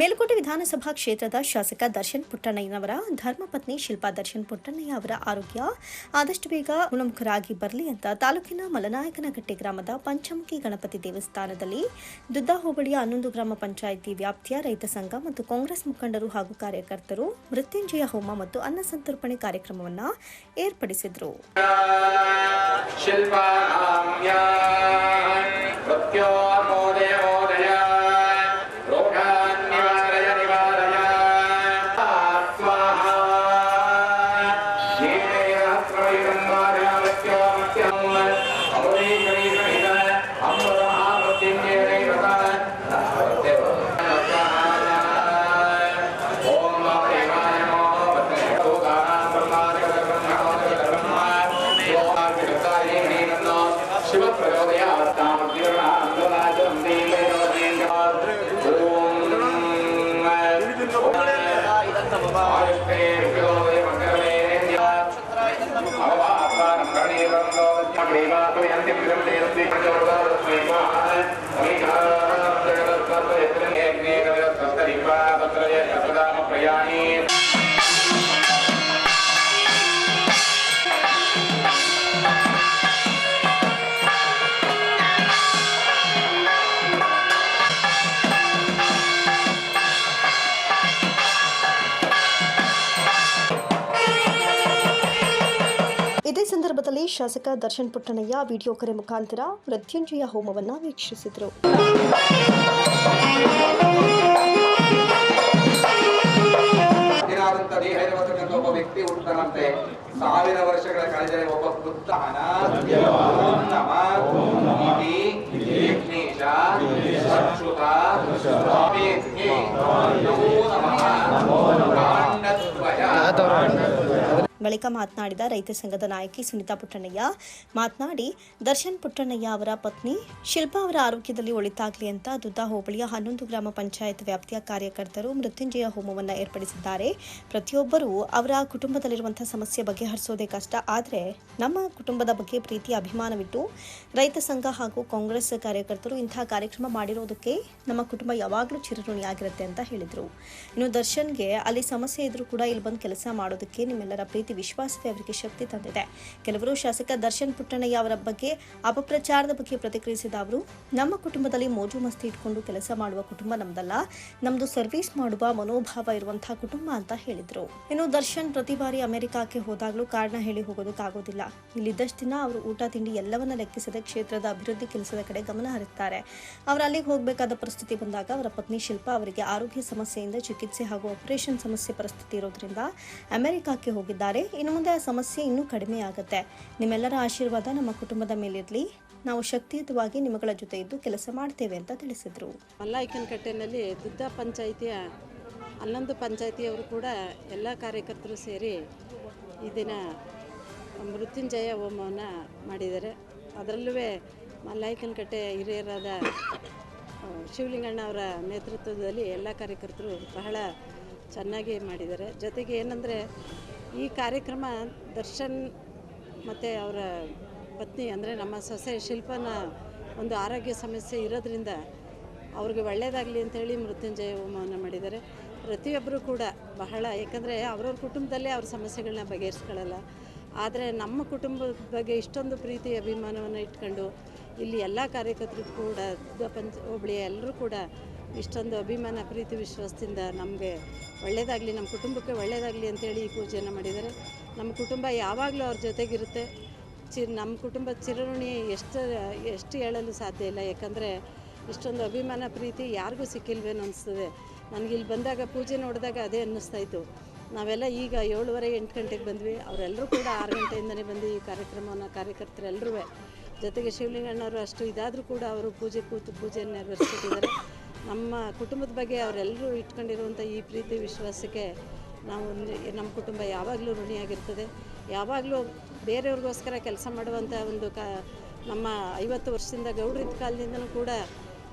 ಮೇಲುಕೋಟೆ ವಿಧಾನಸಭಾ ಕ್ಷೇತ್ರದ ಶಾಸಕ ದರ್ಶನ್ ಪುಟ್ಟಣ್ಣಯ್ಯನವರ, ಧರ್ಮಪತ್ನಿ ಶಿಲ್ಪಾ ದರ್ಶನ್ ಪುಟ್ಟಣ್ಣಯ್ಯ ಅವರ ಆರೋಗ್ಯ ಆದಷ್ಟು ಬೇಗ ಗುಣಮುಖರಾಗಿ ಬರಲಿ ಅಂತ ತಾಲೂಕಿನ ಮಲನಾಯಕನಗಟ್ಟೆ ಗ್ರಾಮದ ಪಂಚಮುಖಿ ಗಣಪತಿ ದೇವಸ್ಥಾನದಲ್ಲಿ ದುದ್ದಾ ಹೋಬಳಿಯ ಹನ್ನೊಂದು ಗ್ರಾಮ ಪಂಚಾಯಿತಿ ವ್ಯಾಪ್ತಿಯ ರೈತ ಸಂಘ ಮತ್ತು ಕಾಂಗ್ರೆಸ್ ಮುಖಂಡರು ಹಾಗೂ ಕಾರ್ಯಕರ್ತರು ಮೃತ್ಯುಂಜಯ ಹೋಮ ಮತ್ತು ಅನ್ನ ಸಂತರ್ಪಣೆ ಕಾರ್ಯಕ್ರಮವನ್ನು ಏರ್ಪಡಿಸಿದರು. Obrigado. ಶಾಸಕ ದರ್ಶನ್ ಪುಟ್ಟಣಯ್ಯ ವಿಡಿಯೋ ಕರೆ ಮುಖಾಂತರ ಮೃತ್ಯುಂಜಯ ಹೋಮವನ್ನು ವೀಕ್ಷಿಸಿದರು. ಸಾವಿರ ವರ್ಷಗಳ ಕಳೆದರೆ ಒಬ್ಬ ಪುತ್ರನ ನಮ ಬಳಿಕ ಮಾತನಾಡಿದ ರೈತ ಸಂಘದ ನಾಯಕಿ ಸುನಿತಾ ಪುಟ್ಟಣ್ಣಯ್ಯ, ಮಾತನಾಡಿ ದರ್ಶನ್ ಪುಟ್ಟಣ್ಣಯ್ಯ ಅವರ ಪತ್ನಿ ಶಿಲ್ಪಾ ಅವರ ಆರೋಗ್ಯದಲ್ಲಿ ಒಳಿತಾಗಲಿ ಅಂತ ದುದ್ದಾ ಹೋಬಳಿಯ ಹನ್ನೊಂದು ಗ್ರಾಮ ಪಂಚಾಯತ್ ವ್ಯಾಪ್ತಿಯ ಕಾರ್ಯಕರ್ತರು ಮೃತ್ಯುಂಜಯ ಹೋಮವನ್ನು ಏರ್ಪಡಿಸಿದ್ದಾರೆ. ಪ್ರತಿಯೊಬ್ಬರೂ ಅವರ ಕುಟುಂಬದಲ್ಲಿರುವಂತಹ ಸಮಸ್ಯೆ ಬಗೆಹರಿಸೋದೇ ಕಷ್ಟ. ಆದರೆ ನಮ್ಮ ಕುಟುಂಬದ ಬಗ್ಗೆ ಪ್ರೀತಿ, ಅಭಿಮಾನವಿಟ್ಟು ರೈತ ಸಂಘ ಹಾಗೂ ಕಾಂಗ್ರೆಸ್ ಕಾರ್ಯಕರ್ತರು ಇಂತಹ ಕಾರ್ಯಕ್ರಮ ಮಾಡಿರೋದಕ್ಕೆ ನಮ್ಮ ಕುಟುಂಬ ಯಾವಾಗಲೂ ಚಿರಋಣಿಯಾಗಿರುತ್ತೆ ಅಂತ ಹೇಳಿದರು. ಇನ್ನು ದರ್ಶನ್ಗೆ ಅಲ್ಲಿ ಸಮಸ್ಯೆ ಇದ್ರೂ ಕೂಡ ಇಲ್ಲಿ ಬಂದು ಕೆಲಸ ಮಾಡೋದಕ್ಕೆ ನಿಮ್ಮೆಲ್ಲರ ಪ್ರೀತಿ ವಿಶ್ವಾಸವೇ ಅವರಿಗೆ ಶಕ್ತಿ ತಂದಿದೆ. ಕೆಲವರು ಶಾಸಕ ದರ್ಶನ್ ಪುಟ್ಟಣ್ಣಯ್ಯ ಅವರ ಬಗ್ಗೆ ಅಪಪ್ರಚಾರದ ಬಗ್ಗೆ ಪ್ರತಿಕ್ರಿಯಿಸಿದ ಅವರು, ನಮ್ಮ ಕುಟುಂಬದಲ್ಲಿ ಮೋಜು ಮಸ್ತಿ ಇಟ್ಕೊಂಡು ಕೆಲಸ ಮಾಡುವ ಕುಟುಂಬ ನಮ್ದಲ್ಲ, ನಮ್ದು ಸರ್ವಿಸ್ ಮಾಡುವ ಮನೋಭಾವ ಇರುವಂತಹ ಕುಟುಂಬ ಅಂತ ಹೇಳಿದ್ರು. ಇನ್ನು ದರ್ಶನ್ ಪ್ರತಿ ಬಾರಿ ಅಮೆರಿಕಕ್ಕೆ ಹೋದಾಗಲೂ ಕಾರಣ ಹೇಳಿ ಹೋಗೋದಕ್ಕಾಗೋದಿಲ್ಲ. ಇಲ್ಲಿದ್ದಷ್ಟು ದಿನ ಅವರು ಊಟ, ತಿಂಡಿ ಎಲ್ಲವನ್ನ ಲೆಕ್ಕಿಸದೆ ಕ್ಷೇತ್ರದ ಅಭಿವೃದ್ಧಿ ಕೆಲಸದ ಕಡೆ ಗಮನ ಹರಿಸುತ್ತಾರೆ ಅವರು ಅಲ್ಲಿಗೆ ಹೋಗಬೇಕಾದ ಪರಿಸ್ಥಿತಿ ಬಂದಾಗ ಅವರ ಪತ್ನಿ ಶಿಲ್ಪ ಅವರಿಗೆ ಆರೋಗ್ಯ ಸಮಸ್ಯೆಯಿಂದ ಚಿಕಿತ್ಸೆ ಹಾಗೂ ಆಪರೇಷನ್ ಸಮಸ್ಯೆ ಪರಿಸ್ಥಿತಿ ಇರೋದ್ರಿಂದ ಅಮೆರಿಕಕ್ಕೆ ಹೋಗಿದ್ದಾರೆ. ಇನ್ನು ಮುಂದೆ ಆ ಸಮಸ್ಯೆ ಇನ್ನೂ ಕಡಿಮೆ ಆಗುತ್ತೆ. ನಿಮ್ಮೆಲ್ಲರ ಆಶೀರ್ವಾದ ನಮ್ಮ ಕುಟುಂಬದ ಮೇಲಿರಲಿ. ನಾವು ಶಕ್ತಿಯುತವಾಗಿ ನಿಮ್ಮಗಳ ಜೊತೆ ಇದ್ದು ಕೆಲಸ ಮಾಡ್ತೇವೆ ಅಂತ ತಿಳಿಸಿದರು. ಮಲ್ಲಾಯ್ಕನಕಟ್ಟೆನಲ್ಲಿ ದುದ್ದ ಪಂಚಾಯಿತಿಯ ಹನ್ನೊಂದು ಪಂಚಾಯಿತಿಯವರು ಕೂಡ ಎಲ್ಲ ಕಾರ್ಯಕರ್ತರು ಸೇರಿ ಈ ದಿನ ಮೃತ್ಯುಂಜಯ ಹೋಮವನ್ನು ಮಾಡಿದ್ದಾರೆ. ಅದರಲ್ಲೂ ಮಲ್ಲಾಯ್ಕನಕಟ್ಟೆ ಹಿರಿಯರಾದ ಶಿವಲಿಂಗಣ್ಣ ಅವರ ನೇತೃತ್ವದಲ್ಲಿ ಎಲ್ಲ ಕಾರ್ಯಕರ್ತರು ಬಹಳ ಚೆನ್ನಾಗಿ ಮಾಡಿದ್ದಾರೆ. ಜೊತೆಗೆ ಏನಂದರೆ ಈ ಕಾರ್ಯಕ್ರಮ ದರ್ಶನ್ ಮತ್ತು ಅವರ ಪತ್ನಿ, ಅಂದರೆ ನಮ್ಮ ಸೊಸೆ ಶಿಲ್ಪನ ಒಂದು ಆರೋಗ್ಯ ಸಮಸ್ಯೆ ಇರೋದ್ರಿಂದ ಅವ್ರಿಗೆ ಒಳ್ಳೆಯದಾಗಲಿ ಅಂತೇಳಿ ಮೃತ್ಯುಂಜಯ ಹೋಮವನ್ನು ಮಾಡಿದ್ದಾರೆ. ಪ್ರತಿಯೊಬ್ಬರು ಕೂಡ ಬಹಳ ಏಕೆಂದರೆ ಅವ್ರವ್ರ ಕುಟುಂಬದಲ್ಲೇ ಅವ್ರ ಸಮಸ್ಯೆಗಳನ್ನ ಬಗೆಹರಿಸ್ಕೊಳ್ಳಲ್ಲ. ಆದರೆ ನಮ್ಮ ಕುಟುಂಬದ ಬಗ್ಗೆ ಇಷ್ಟೊಂದು ಪ್ರೀತಿ, ಅಭಿಮಾನವನ್ನು ಇಟ್ಕೊಂಡು ಇಲ್ಲಿ ಎಲ್ಲ ಕಾರ್ಯಕರ್ತರು ಕೂಡ ಪಂಚ ಹೋಬಳಿಯ ಎಲ್ಲರೂ ಕೂಡ ಇಷ್ಟೊಂದು ಅಭಿಮಾನ, ಪ್ರೀತಿ, ವಿಶ್ವಾಸದಿಂದ ನಮಗೆ ಒಳ್ಳೆಯದಾಗಲಿ ನಮ್ಮ ಕುಟುಂಬಕ್ಕೆ ಒಳ್ಳೆಯದಾಗಲಿ ಅಂತೇಳಿ ಈ ಪೂಜೆಯನ್ನು ಮಾಡಿದ್ದಾರೆ. ನಮ್ಮ ಕುಟುಂಬ ಯಾವಾಗಲೂ ಅವ್ರ ಜೊತೆಗಿರುತ್ತೆ. ಚಿ, ನಮ್ಮ ಕುಟುಂಬದ ಚಿರಋಣಿ ಎಷ್ಟು ಎಷ್ಟು ಹೇಳಲು ಸಾಧ್ಯ ಇಲ್ಲ. ಯಾಕಂದರೆ ಇಷ್ಟೊಂದು ಅಭಿಮಾನ, ಪ್ರೀತಿ ಯಾರಿಗೂ ಸಿಕ್ಕಿಲ್ವೇನೋ ಅನಿಸ್ತದೆ. ನನಗೆ ಇಲ್ಲಿ ಬಂದಾಗ, ಪೂಜೆ ನೋಡಿದಾಗ ಅದೇ ಅನ್ನಿಸ್ತಾ ಇತ್ತು. ನಾವೆಲ್ಲ ಈಗ ಏಳುವರೆ, ಎಂಟು ಗಂಟೆಗೆ ಬಂದ್ವಿ. ಅವರೆಲ್ಲರೂ ಕೂಡ ಆರು ಗಂಟೆಯಿಂದನೇ ಬಂದು ಈ ಕಾರ್ಯಕ್ರಮವನ್ನು ಕಾರ್ಯಕರ್ತರೆಲ್ಲರೂ ಜೊತೆಗೆ ಶಿವಲಿಂಗಣ್ಣವರು ಅಷ್ಟು ಇದಾದರೂ ಕೂಡ ಅವರು ಪೂಜೆ ಕೂತು ಪೂಜೆಯನ್ನು ನೆರವೇರಿಸ್ಕೊಟ್ಟಿದ್ದಾರೆ. ನಮ್ಮ ಕುಟುಂಬದ ಬಗ್ಗೆ ಅವರೆಲ್ಲರೂ ಇಟ್ಕೊಂಡಿರುವಂಥ ಈ ಪ್ರೀತಿ ವಿಶ್ವಾಸಕ್ಕೆ ನಾವು ನಮ್ಮ ಕುಟುಂಬ ಯಾವಾಗಲೂ ಋಣಿಯಾಗಿರ್ತದೆ. ಯಾವಾಗಲೂ ಬೇರೆಯವ್ರಿಗೋಸ್ಕರ ಕೆಲಸ ಮಾಡುವಂಥ ಒಂದು ಕ ನಮ್ಮ ಐವತ್ತು ವರ್ಷದಿಂದ ಗೌಡ್ರಿದ್ದ ಕಾಲದಿಂದಲೂ ಕೂಡ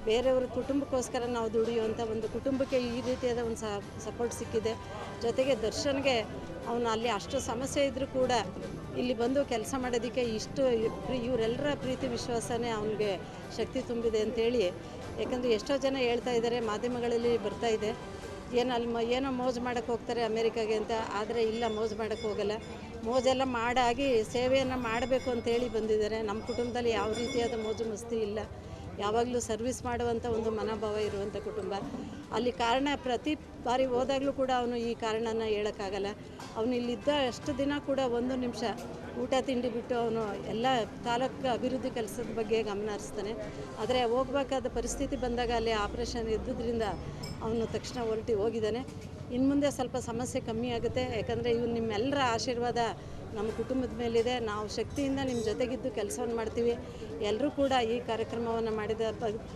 ಬೇರೆಯವ್ರ ಕುಟುಂಬಕ್ಕೋಸ್ಕರ ನಾವು ದುಡಿಯುವಂಥ ಒಂದು ಕುಟುಂಬಕ್ಕೆ ಈ ರೀತಿಯಾದ ಒಂದು ಸಪೋರ್ಟ್ ಸಿಕ್ಕಿದೆ. ಜೊತೆಗೆ ದರ್ಶನ್ಗೆ ಅವನು ಅಲ್ಲಿ ಅಷ್ಟು ಸಮಸ್ಯೆ ಇದ್ದರೂ ಕೂಡ ಇಲ್ಲಿ ಬಂದು ಕೆಲಸ ಮಾಡೋದಕ್ಕೆ ಇಷ್ಟು ಇವರೆಲ್ಲರ ಪ್ರೀತಿ ವಿಶ್ವಾಸನೇ ಅವನಿಗೆ ಶಕ್ತಿ ತುಂಬಿದೆ ಅಂತೇಳಿ ಯಾಕಂದರೆ ಎಷ್ಟೋ ಜನ ಹೇಳ್ತಾ ಇದ್ದಾರೆ, ಮಾಧ್ಯಮಗಳಲ್ಲಿ ಬರ್ತಾ ಇದೆ, ಏನು ಅಲ್ಲಿ ಏನೋ ಮೋಜು ಮಾಡೋಕ್ಕೆ ಹೋಗ್ತಾರೆ ಅಮೇರಿಕಾಗೆ ಅಂತ, ಆದರೆ ಇಲ್ಲ, ಮೋಜು ಮಾಡೋಕ್ಕೆ ಹೋಗಲ್ಲ. ಮೋಜೆಲ್ಲ ಮಾಡಾಗಿ ಸೇವೆಯನ್ನು ಮಾಡಬೇಕು ಅಂತೇಳಿ ಬಂದಿದ್ದಾರೆ. ನಮ್ಮ ಕುಟುಂಬದಲ್ಲಿ ಯಾವ ರೀತಿಯಾದ ಮೋಜು ಮಸ್ತಿ ಇಲ್ಲ. ಯಾವಾಗಲೂ ಸರ್ವಿಸ್ ಮಾಡುವಂಥ ಒಂದು ಮನೋಭಾವ ಇರುವಂಥ ಕುಟುಂಬ. ಅಲ್ಲಿ ಕಾರಣ ಪ್ರತಿ ಬಾರಿ ಹೋದಾಗಲೂ ಕೂಡ ಅವನು ಈ ಕಾರಣನ ಹೇಳೋಕ್ಕಾಗಲ್ಲ. ಅವನು ಇಲ್ಲಿದ್ದ ಅಷ್ಟು ದಿನ ಕೂಡ ಒಂದು ನಿಮಿಷ ಊಟ ತಿಂಡಿ ಬಿಟ್ಟು ಅವನು ಎಲ್ಲ ತಾಲೂಕು ಅಭಿವೃದ್ಧಿ ಕೆಲಸದ ಬಗ್ಗೆ ಗಮನ ಹರಿಸ್ತಾನೆ. ಆದರೆ ಹೋಗ್ಬೇಕಾದ ಪರಿಸ್ಥಿತಿ ಬಂದಾಗ ಅಲ್ಲಿ ಆಪ್ರೇಷನ್ ಇದ್ದುದರಿಂದ ಅವನು ತಕ್ಷಣ ಹೊರಟಿ ಹೋಗಿದ್ದಾನೆ. ಇನ್ನು ಮುಂದೆ ಸ್ವಲ್ಪ ಸಮಸ್ಯೆ ಕಮ್ಮಿ ಆಗುತ್ತೆ. ಯಾಕಂದರೆ ಇವ್ನು ನಿಮ್ಮೆಲ್ಲರ ಆಶೀರ್ವಾದ ನಮ್ಮ ಕುಟುಂಬದ ಮೇಲಿದೆ. ನಾವು ಶಕ್ತಿಯಿಂದ ನಿಮ್ಮ ಜೊತೆಗಿದ್ದು ಕೆಲಸವನ್ನು ಮಾಡ್ತೀವಿ. ಎಲ್ಲರೂ ಕೂಡ ಈ ಕಾರ್ಯಕ್ರಮವನ್ನು ಮಾಡಿದ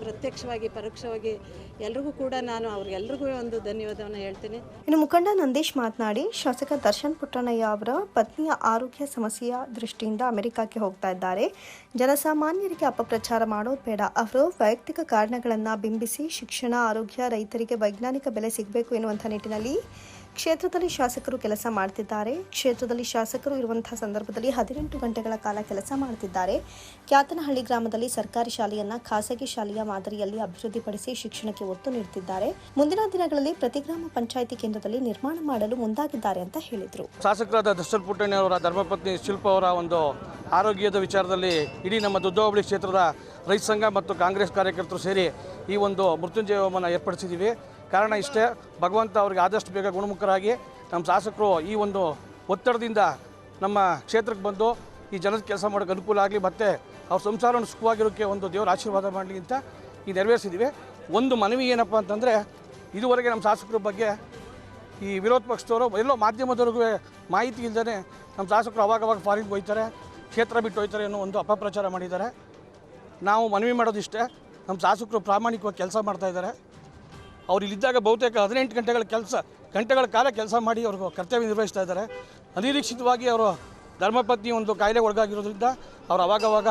ಪ್ರತ್ಯಕ್ಷವಾಗಿ, ಪರೋಕ್ಷವಾಗಿ ಎಲ್ರಿಗೂ ಕೂಡ ನಾನು ಅವ್ರಿಗೆಲ್ರಿಗೂ ಒಂದು ಧನ್ಯವಾದವನ್ನು ಹೇಳ್ತೀನಿ. ಇನ್ನು ಮುಖಂಡ ನಂದೀಶ್ ಮಾತನಾಡಿ, ಶಾಸಕ ದರ್ಶನ್ ಪುಟ್ಟಣ್ಣಯ್ಯ ಅವರ ಪತ್ನಿಯ ಆರೋಗ್ಯ ಸಮಸ್ಯೆಯ ದೃಷ್ಟಿಯಿಂದ ಅಮೆರಿಕಕ್ಕೆ ಹೋಗ್ತಾ ಇದ್ದಾರೆ. ಜನಸಾಮಾನ್ಯರಿಗೆ ಅಪಪ್ರಚಾರ ಮಾಡೋದು ಬೇಡ. ಅವರು ವೈಯಕ್ತಿಕ ಕಾರಣಗಳನ್ನು ಬಿಂಬಿಸಿ ಶಿಕ್ಷಣ, ಆರೋಗ್ಯ, ರೈತರಿಗೆ ವೈಜ್ಞಾನಿಕ ಬೆಲೆ ಸಿಗಬೇಕು ಎನ್ನುವಂಥ ನಿಟ್ಟಿನಲ್ಲಿ ಕ್ಷೇತ್ರದಲ್ಲಿ ಶಾಸಕರು ಕೆಲಸ ಮಾಡ್ತಿದ್ದಾರೆ. ಕ್ಷೇತ್ರದಲ್ಲಿ ಶಾಸಕರು ಇರುವಂತಹ ಸಂದರ್ಭದಲ್ಲಿ ಹದಿನೆಂಟು ಗಂಟೆಗಳ ಕಾಲ ಕೆಲಸ ಮಾಡುತ್ತಿದ್ದಾರೆ ಕ್ಯಾತನಹಳ್ಳಿ ಗ್ರಾಮದಲ್ಲಿ ಸರ್ಕಾರಿ ಶಾಲೆಯನ್ನ ಖಾಸಗಿ ಶಾಲೆಯ ಮಾದರಿಯಲ್ಲಿ ಅಭಿವೃದ್ಧಿಪಡಿಸಿ ಶಿಕ್ಷಣಕ್ಕೆ ಒತ್ತು ನೀಡುತ್ತಿದ್ದಾರೆ ಮುಂದಿನ ದಿನಗಳಲ್ಲಿ ಪ್ರತಿ ಗ್ರಾಮ ಪಂಚಾಯಿತಿ ಕೇಂದ್ರದಲ್ಲಿ ನಿರ್ಮಾಣ ಮಾಡಲು ಮುಂದಾಗಿದ್ದಾರೆ ಅಂತ ಹೇಳಿದರು. ಶಾಸಕರಾದ ದರ್ಶನ್ ಪುಟ್ಟಣ್ಣಿ ಅವರ ಧರ್ಮಪತ್ನಿ ಶಿಲ್ಪ ಅವರ ಒಂದು ಆರೋಗ್ಯದ ವಿಚಾರದಲ್ಲಿ ಇಡೀ ನಮ್ಮ ದುದ್ದೋಬಳಿ ಕ್ಷೇತ್ರದ ರೈತ ಸಂಘ ಮತ್ತು ಕಾಂಗ್ರೆಸ್ ಕಾರ್ಯಕರ್ತರು ಸೇರಿ ಈ ಒಂದು ಮೃತ್ಯುಂಜಯ ಹೋಮನ ಏರ್ಪಡಿಸಿದ್ದೀವಿ. ಕಾರಣ ಇಷ್ಟೇ, ಭಗವಂತ ಅವರಿಗೆ ಆದಷ್ಟು ಬೇಗ ಗುಣಮುಖರಾಗಿ ನಮ್ಮ ಶಾಸಕರು ಈ ಒಂದು ಒತ್ತಡದಿಂದ ನಮ್ಮ ಕ್ಷೇತ್ರಕ್ಕೆ ಬಂದು ಈ ಜನದ ಕೆಲಸ ಮಾಡೋಕ್ಕೆ ಅನುಕೂಲ ಆಗಲಿ, ಮತ್ತು ಅವ್ರ ಸಂಸಾರವನ್ನು ಸುಖವಾಗಿರೋಕ್ಕೆ ಒಂದು ದೇವರ ಆಶೀರ್ವಾದ ಮಾಡಲಿ ಅಂತ ಈ ನೆರವೇರಿಸಿದ್ದೀವಿ ಒಂದು ಮನವಿ ಏನಪ್ಪ ಅಂತಂದರೆ, ಇದುವರೆಗೆ ನಮ್ಮ ಶಾಸಕರ ಬಗ್ಗೆ ಈ ವಿರೋಧ ಪಕ್ಷದವರು ಎಲ್ಲೋ ಮಾಧ್ಯಮದವ್ರಿಗೂ ಮಾಹಿತಿ ಇಲ್ಲದೇ ನಮ್ಮ ಶಾಸಕರು ಅವಾಗವಾಗ ಫಾರಿನ್ಗೆ ಹೋಗ್ತಾರೆ, ಕ್ಷೇತ್ರ ಬಿಟ್ಟು ಹೋಗ್ತಾರೆ ಅನ್ನೋ ಒಂದು ಅಪಪ್ರಚಾರ ಮಾಡಿದ್ದಾರೆ. ನಾವು ಮನವಿ ಮಾಡೋದಿಷ್ಟೇ, ನಮ್ಮ ಶಾಸಕರು ಪ್ರಾಮಾಣಿಕವಾಗಿ ಕೆಲಸ ಮಾಡ್ತಾ ಇದ್ದಾರೆ. ಅವ್ರು ಇಲ್ಲಿದ್ದಾಗ ಬಹುತೇಕ ಹದಿನೆಂಟು ಗಂಟೆಗಳ ಕೆಲಸ, ಗಂಟೆಗಳ ಕಾಲ ಕೆಲಸ ಮಾಡಿ ಅವರು ಕರ್ತವ್ಯ ನಿರ್ವಹಿಸ್ತಾ ಇದ್ದಾರೆ. ಅನಿರೀಕ್ಷಿತವಾಗಿ ಅವರು ಧರ್ಮಪತ್ನಿ ಒಂದು ಕಾಯಿಲೆ ಒಳಗಾಗಿರೋದ್ರಿಂದ ಅವ್ರು ಅವಾಗವಾಗ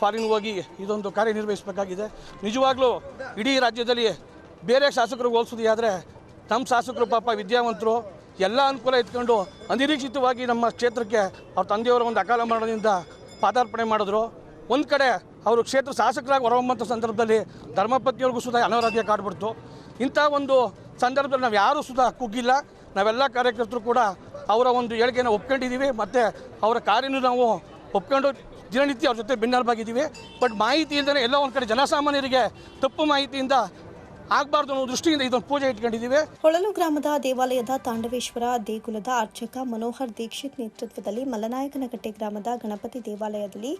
ಫಾರಿನ್ ಹೋಗಿ ಇದೊಂದು ಕಾರ್ಯನಿರ್ವಹಿಸಬೇಕಾಗಿದೆ. ನಿಜವಾಗ್ಲೂ ಇಡೀ ರಾಜ್ಯದಲ್ಲಿ ಬೇರೆ ಶಾಸಕರು ಹೋಲಿಸೋದು ಆದರೆ ನಮ್ಮ ಶಾಸಕರು ಪಾಪ ವಿದ್ಯಾವಂತರು ಎಲ್ಲ ಅನುಕೂಲ ಇಟ್ಕೊಂಡು ಅನಿರೀಕ್ಷಿತವಾಗಿ ನಮ್ಮ ಕ್ಷೇತ್ರಕ್ಕೆ ಅವ್ರ ತಂದೆಯವರ ಒಂದು ಅಕಾಲ ಮರಣದಿಂದ ಪಾದಾರ್ಪಣೆ ಮಾಡಿದ್ರು. ಒಂದು ಕಡೆ ಅವರು ಕ್ಷೇತ್ರ ಶಾಸಕರಾಗಿ ಹೊರಹೊಮ್ಮಂಥ ಸಂದರ್ಭದಲ್ಲಿ ಧರ್ಮಪತ್ನಿಯವ್ರಿಗೂ ಸುಧಾ ಅನಾರೋಗ್ಯ ಕಾಡ್ಬಿಡ್ತು. ಇಂಥ ಒಂದು ಸಂದರ್ಭದಲ್ಲಿ ನಾವು ಯಾರೂ ಸುಧಾ ಕುಗ್ಗಿಲ್ಲ. ನಾವೆಲ್ಲ ಕಾರ್ಯಕರ್ತರು ಕೂಡ ಅವರ ಒಂದು ಹೇಳಿಕೆಯನ್ನು ಒಪ್ಕೊಂಡಿದ್ದೀವಿ. ಮತ್ತು ಅವರ ಕಾರ್ಯನೂ ನಾವು ಒಪ್ಕೊಂಡು ದಿನನಿತ್ಯ ಅವ್ರ ಜೊತೆ ಬೆನ್ನೆಲುಬಾಗಿದ್ದೀವಿ. ಬಟ್ ಮಾಹಿತಿಯಿಂದಲೇ ಎಲ್ಲ ಒಂದು ಕಡೆ ಜನಸಾಮಾನ್ಯರಿಗೆ ತಪ್ಪು ಮಾಹಿತಿಯಿಂದ ಆಗಬಾರ್ದು ಅನ್ನೋ ದೃಷ್ಟಿಯಿಂದ ಇದೊಂದು ಪೂಜೆ ಇಟ್ಕೊಂಡಿದ್ದೀವಿ. ಹೊಳಲು ಗ್ರಾಮದ ದೇವಾಲಯದ ತಾಂಡವೇಶ್ವರ ದೇಗುಲದ ಅರ್ಚಕ ಮನೋಹರ್ ದೀಕ್ಷಿತ್ ನೇತೃತ್ವದಲ್ಲಿ ಮಲ್ಲನಾಯಕನಕಟ್ಟೆ ಗ್ರಾಮದ ಗಣಪತಿ ದೇವಾಲಯದಲ್ಲಿ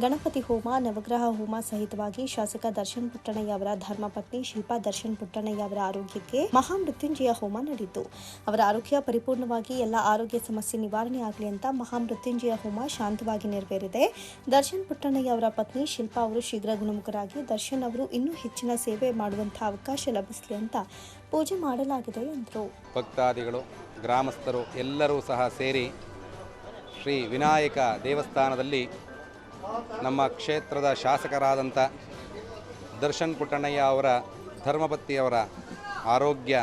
ಗಣಪತಿ ಹೋಮ, ನವಗ್ರಹ ಹೋಮ ಸಹಿತವಾಗಿ ಶಾಸಕ ದರ್ಶನ್ ಪುಟ್ಟಣ್ಣಯ್ಯ ಅವರ ಧರ್ಮಪತ್ನಿ ಶಿಲ್ಪಾ ದರ್ಶನ್ ಪುಟ್ಟಣ್ಣಯ್ಯ ಅವರ ಆರೋಗ್ಯಕ್ಕೆ ಮಹಾಮೃತ್ಯುಂಜಯ ಹೋಮ ನಡೆಯಿತು. ಅವರ ಆರೋಗ್ಯ ಪರಿಪೂರ್ಣವಾಗಿ ಎಲ್ಲ ಆರೋಗ್ಯ ಸಮಸ್ಯೆ ನಿವಾರಣೆ ಆಗಲಿ ಅಂತ ಮಹಾಮೃತ್ಯುಂಜಯ ಹೋಮ ಶಾಂತವಾಗಿ ನೆರವೇರಿದೆ. ದರ್ಶನ್ ಪುಟ್ಟಣ್ಣಯ್ಯ ಅವರ ಪತ್ನಿ ಶಿಲ್ಪಾ ಅವರು ಶೀಘ್ರ ಗುಣಮುಖರಾಗಿ ದರ್ಶನ್ ಅವರು ಇನ್ನೂ ಹೆಚ್ಚಿನ ಸೇವೆ ಮಾಡುವಂತಹ ಲಭಿಸಲಿ ಅಂತ ಪೂಜೆ ಮಾಡಲಾಗಿದೆ ಎಂದರು. ಭಕ್ತಾದಿಗಳು, ಗ್ರಾಮಸ್ಥರು ಎಲ್ಲರೂ ಸಹ ಸೇರಿ ಶ್ರೀ ವಿನಾಯಕ ದೇವಸ್ಥಾನದಲ್ಲಿ ನಮ್ಮ ಕ್ಷೇತ್ರದ ಶಾಸಕರಾದಂಥ ದರ್ಶನ್ ಪುಟ್ಟಣ್ಣಯ್ಯ ಅವರ ಧರ್ಮಪತ್ತಿಯವರ ಆರೋಗ್ಯ